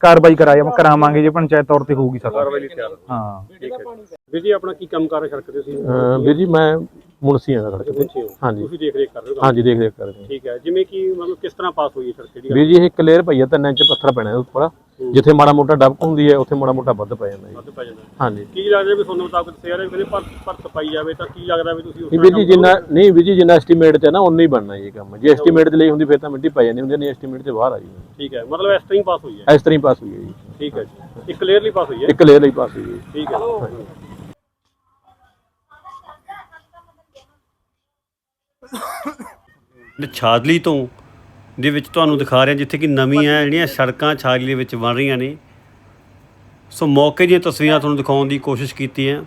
ਕਾਰਵਾਈ ਕਰਾਇਆ ਕਰਾਵਾਂਗੇ ਜੇ ਪੰਚਾਇਤ ਤੌਰ ਤੇ ਹੋਊਗੀ ਸਰ ਕਾਰਵਾਈ ਲਈ ਤਿਆਰ ਹੋ। ਹਾਂ। ਠੀਕ ਹੈ। ਵੀਰ ਜੀ ਆਪਣਾ ਕੀ ਕੰਮ ਕਰ ਰਹੇ ਸੜਕ ਤੇ ਤੁਸੀਂ? ਅਹ ਵੀਰ ਜੀ ਮੈਂ ਮੁਨਸੀ ਆ ਸੜਕ ਤੇ। ਹੋ ਹਾਂਜੀ। ਤੁਸੀਂ ਦੇਖ ਰੇਖ ਕਰ ਰਹੇ ਹੋ। ਹਾਂਜੀ ਦੇਖ ਦੇਖ ਕਰਦੇ ਹਾਂ। ਠੀਕ ਹੈ। ਜਿਵੇਂ ਕਿ ਮਤਲਬ ਕਿਸ ਤਰ੍ਹਾਂ ਪਾਸ ਹੋਈ ਹੈ ਸੜਕ ਜਿਹੜੀ ਵੀਰ ਜੀ ਇਹ ਕਲੀਅਰ ਪਈ ਆ 3 ਇੰਚ ਪੱਥਰ ਪੈਣਾ ਇਹਦੇ ਉੱਪਰ। ਜਿੱਥੇ ਮਾੜਾ ਮੋਟਾ ਡੱਬ ਹੁੰਦੀ ਹੈ ਉੱਥੇ ਮਾੜਾ ਮੋਟਾ ਵੱਧ ਪੈ ਜਾਂਦਾ ਜੀ। ਵੱਧ ਪੈ ਜਾਂਦਾ। ਹੈ। ਹਾਂਜੀ। ਕੀ ਲੱਗਦਾ ਵੀ ਤੁਹਾਨੂੰ ਮੁਤਾਬਕ ਦੱਸਿਆ ਰਿਹਾ ਵੀ ਕਹਿੰਦੇ ਭਰਤ ਭਰਤ ਪਾਈ ਜਾਵੇ ਤਾਂ ਕੀ ਲੱਗਦਾ ਵੀ ਤੁਸੀਂ ਉਸ ਨਹੀਂ ਵੀਰ ਜੀ ਜਿੰਨਾ? ਨਹੀਂ ਵੀਰ ਜੀ ਜਿੰਨਾ ਐਸਟੀਮੇਟ ਤੇ ਹੈ ਨਾ ਉਨਾ ਹੀ ਬਣਨਾ ਜੀ ਇਹ ਕੰਮ। ਜੇ ਐਸਟੀਮੇਟ ਦੇ ਲਈ ਹੁੰਦੀ ਫਿਰ ਤਾਂ ਮਿੱਟੀ ਪੈ ਜਾਂਦੀ ਹੁੰਦੀ ਨਹੀਂ ਐਸਟੀਮੇਟ ਤੇ ਬਾਹਰ ਆ ਜੀ ਠੀਕ ਹੈ। ਮਤਲਬ ਇਸ ਤਰ੍ਹਾਂ ਹੀ ਪਾਸ ਹੋਈ ਹੈ। ਇਸ ਤਰ੍ਹਾਂ ਹੀ ਪਾਸ ਹੋਈ ਹੈ ਜੀ। ਠੀਕ ਹੈ ਜੀ। ਇਹ ਕਲੀਅਰਲੀ ਪਾਸ ਹੋਈ ਹੈ। ਇੱਕ ਲੇਅਰ ਲਈ ਪਾਸ ਹੋਈ ਹੈ ਜੀ। ਠੀਕ ਹੈ। ਛਾਦਲੀ ਤੋਂ, ਦੇ ਵਿੱਚ ਤੁਹਾਨੂੰ ਦਿਖਾ ਰਿਹਾ ਜਿੱਥੇ ਕਿ ਨਵੀਆਂ ਜਿਹੜੀਆਂ ਸੜਕਾਂ ਛਾਦਲੀ ਦੇ ਵਿੱਚ ਬਣ ਰਹੀਆਂ ਨੇ। ਸੋ ਮੌਕੇ ਦੀਆਂ ਤਸਵੀਰਾਂ ਤੁਹਾਨੂੰ ਦਿਖਾਉਣ ਦੀ ਕੋਸ਼ਿਸ਼ ਕੀਤੀ ਹੈ।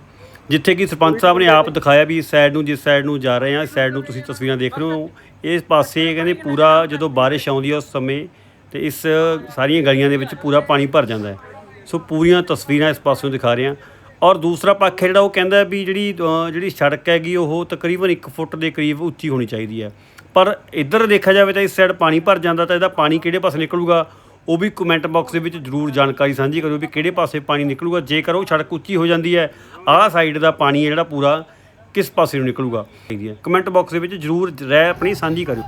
ਜਿੱਥੇ ਕਿ ਸਰਪੰਚ ਸਾਹਿਬ ਨੇ ਆਪ ਦਿਖਾਇਆ ਵੀ ਇਸ ਸਾਈਡ ਨੂੰ, ਜਿਸ ਸਾਈਡ ਨੂੰ ਜਾ ਰਹੇ ਆ ਇਸ ਸਾਈਡ ਨੂੰ ਤੁਸੀਂ ਤਸਵੀਰਾਂ ਦੇਖ ਰਹੇ ਹੋ। ਇਸ ਪਾਸੇ ਕਹਿੰਦੇ ਪੂਰਾ ਜਦੋਂ ਬਾਰਿਸ਼ ਆਉਂਦੀ ਹੈ ਉਸ ਸਮੇਂ ਤੇ ਇਸ ਸਾਰੀਆਂ ਗਲੀਆਂ ਦੇ ਵਿੱਚ ਪੂਰਾ ਪਾਣੀ ਭਰ ਜਾਂਦਾ ਹੈ। ਸੋ ਪੂਰੀਆਂ ਤਸਵੀਰਾਂ ਇਸ ਪਾਸਿਓਂ ਦਿਖਾ ਰਹੇ ਹਾਂ। ਔਰ ਦੂਸਰਾ ਪੱਖ ਹੈ ਜਿਹੜਾ ਉਹ ਕਹਿੰਦਾ ਵੀ ਜਿਹੜੀ ਜਿਹੜੀ ਸੜਕ ਹੈਗੀ, ਉਹ ਤਕਰੀਬਨ 1 ਫੁੱਟ ਦੇ ਕਰੀਬ ਉੱਚੀ ਹੋਣੀ ਚਾਹੀਦੀ ਹੈ। ਪਰ ਇੱਧਰ ਦੇਖਿਆ ਜਾਵੇ ਤਾਂ ਇਸ ਸਾਈਡ ਪਾਣੀ ਭਰ ਜਾਂਦਾ ਤਾਂ ਇਹਦਾ ਪਾਣੀ ਕਿਹੜੇ ਪਾਸੇ ਨਿਕਲੂਗਾ? ਉਹ ਵੀ ਕਮੈਂਟ ਬਾਕਸ ਦੇ ਵਿੱਚ ਜਰੂਰ ਜਾਣਕਾਰੀ ਸਾਂਝੀ ਕਰਿਓ ਵੀ ਕਿਹੜੇ ਪਾਸੇ ਪਾਣੀ ਨਿਕਲੂਗਾ। ਜੇਕਰ ਉਹ ਸੜਕ ਉੱਚੀ ਹੋ ਜਾਂਦੀ ਹੈ, ਆਹ ਸਾਈਡ ਦਾ ਪਾਣੀ ਹੈ ਜਿਹੜਾ ਪੂਰਾ ਕਿਸ ਪਾਸੇ ਨੂੰ ਨਿਕਲੂਗਾ? ਕਮੈਂਟ ਬਾਕਸ ਦੇ ਵਿੱਚ ਜਰੂਰ ਰਹਿ ਆਪਣੀ ਸਾਂਝੀ ਕਰਿਓ।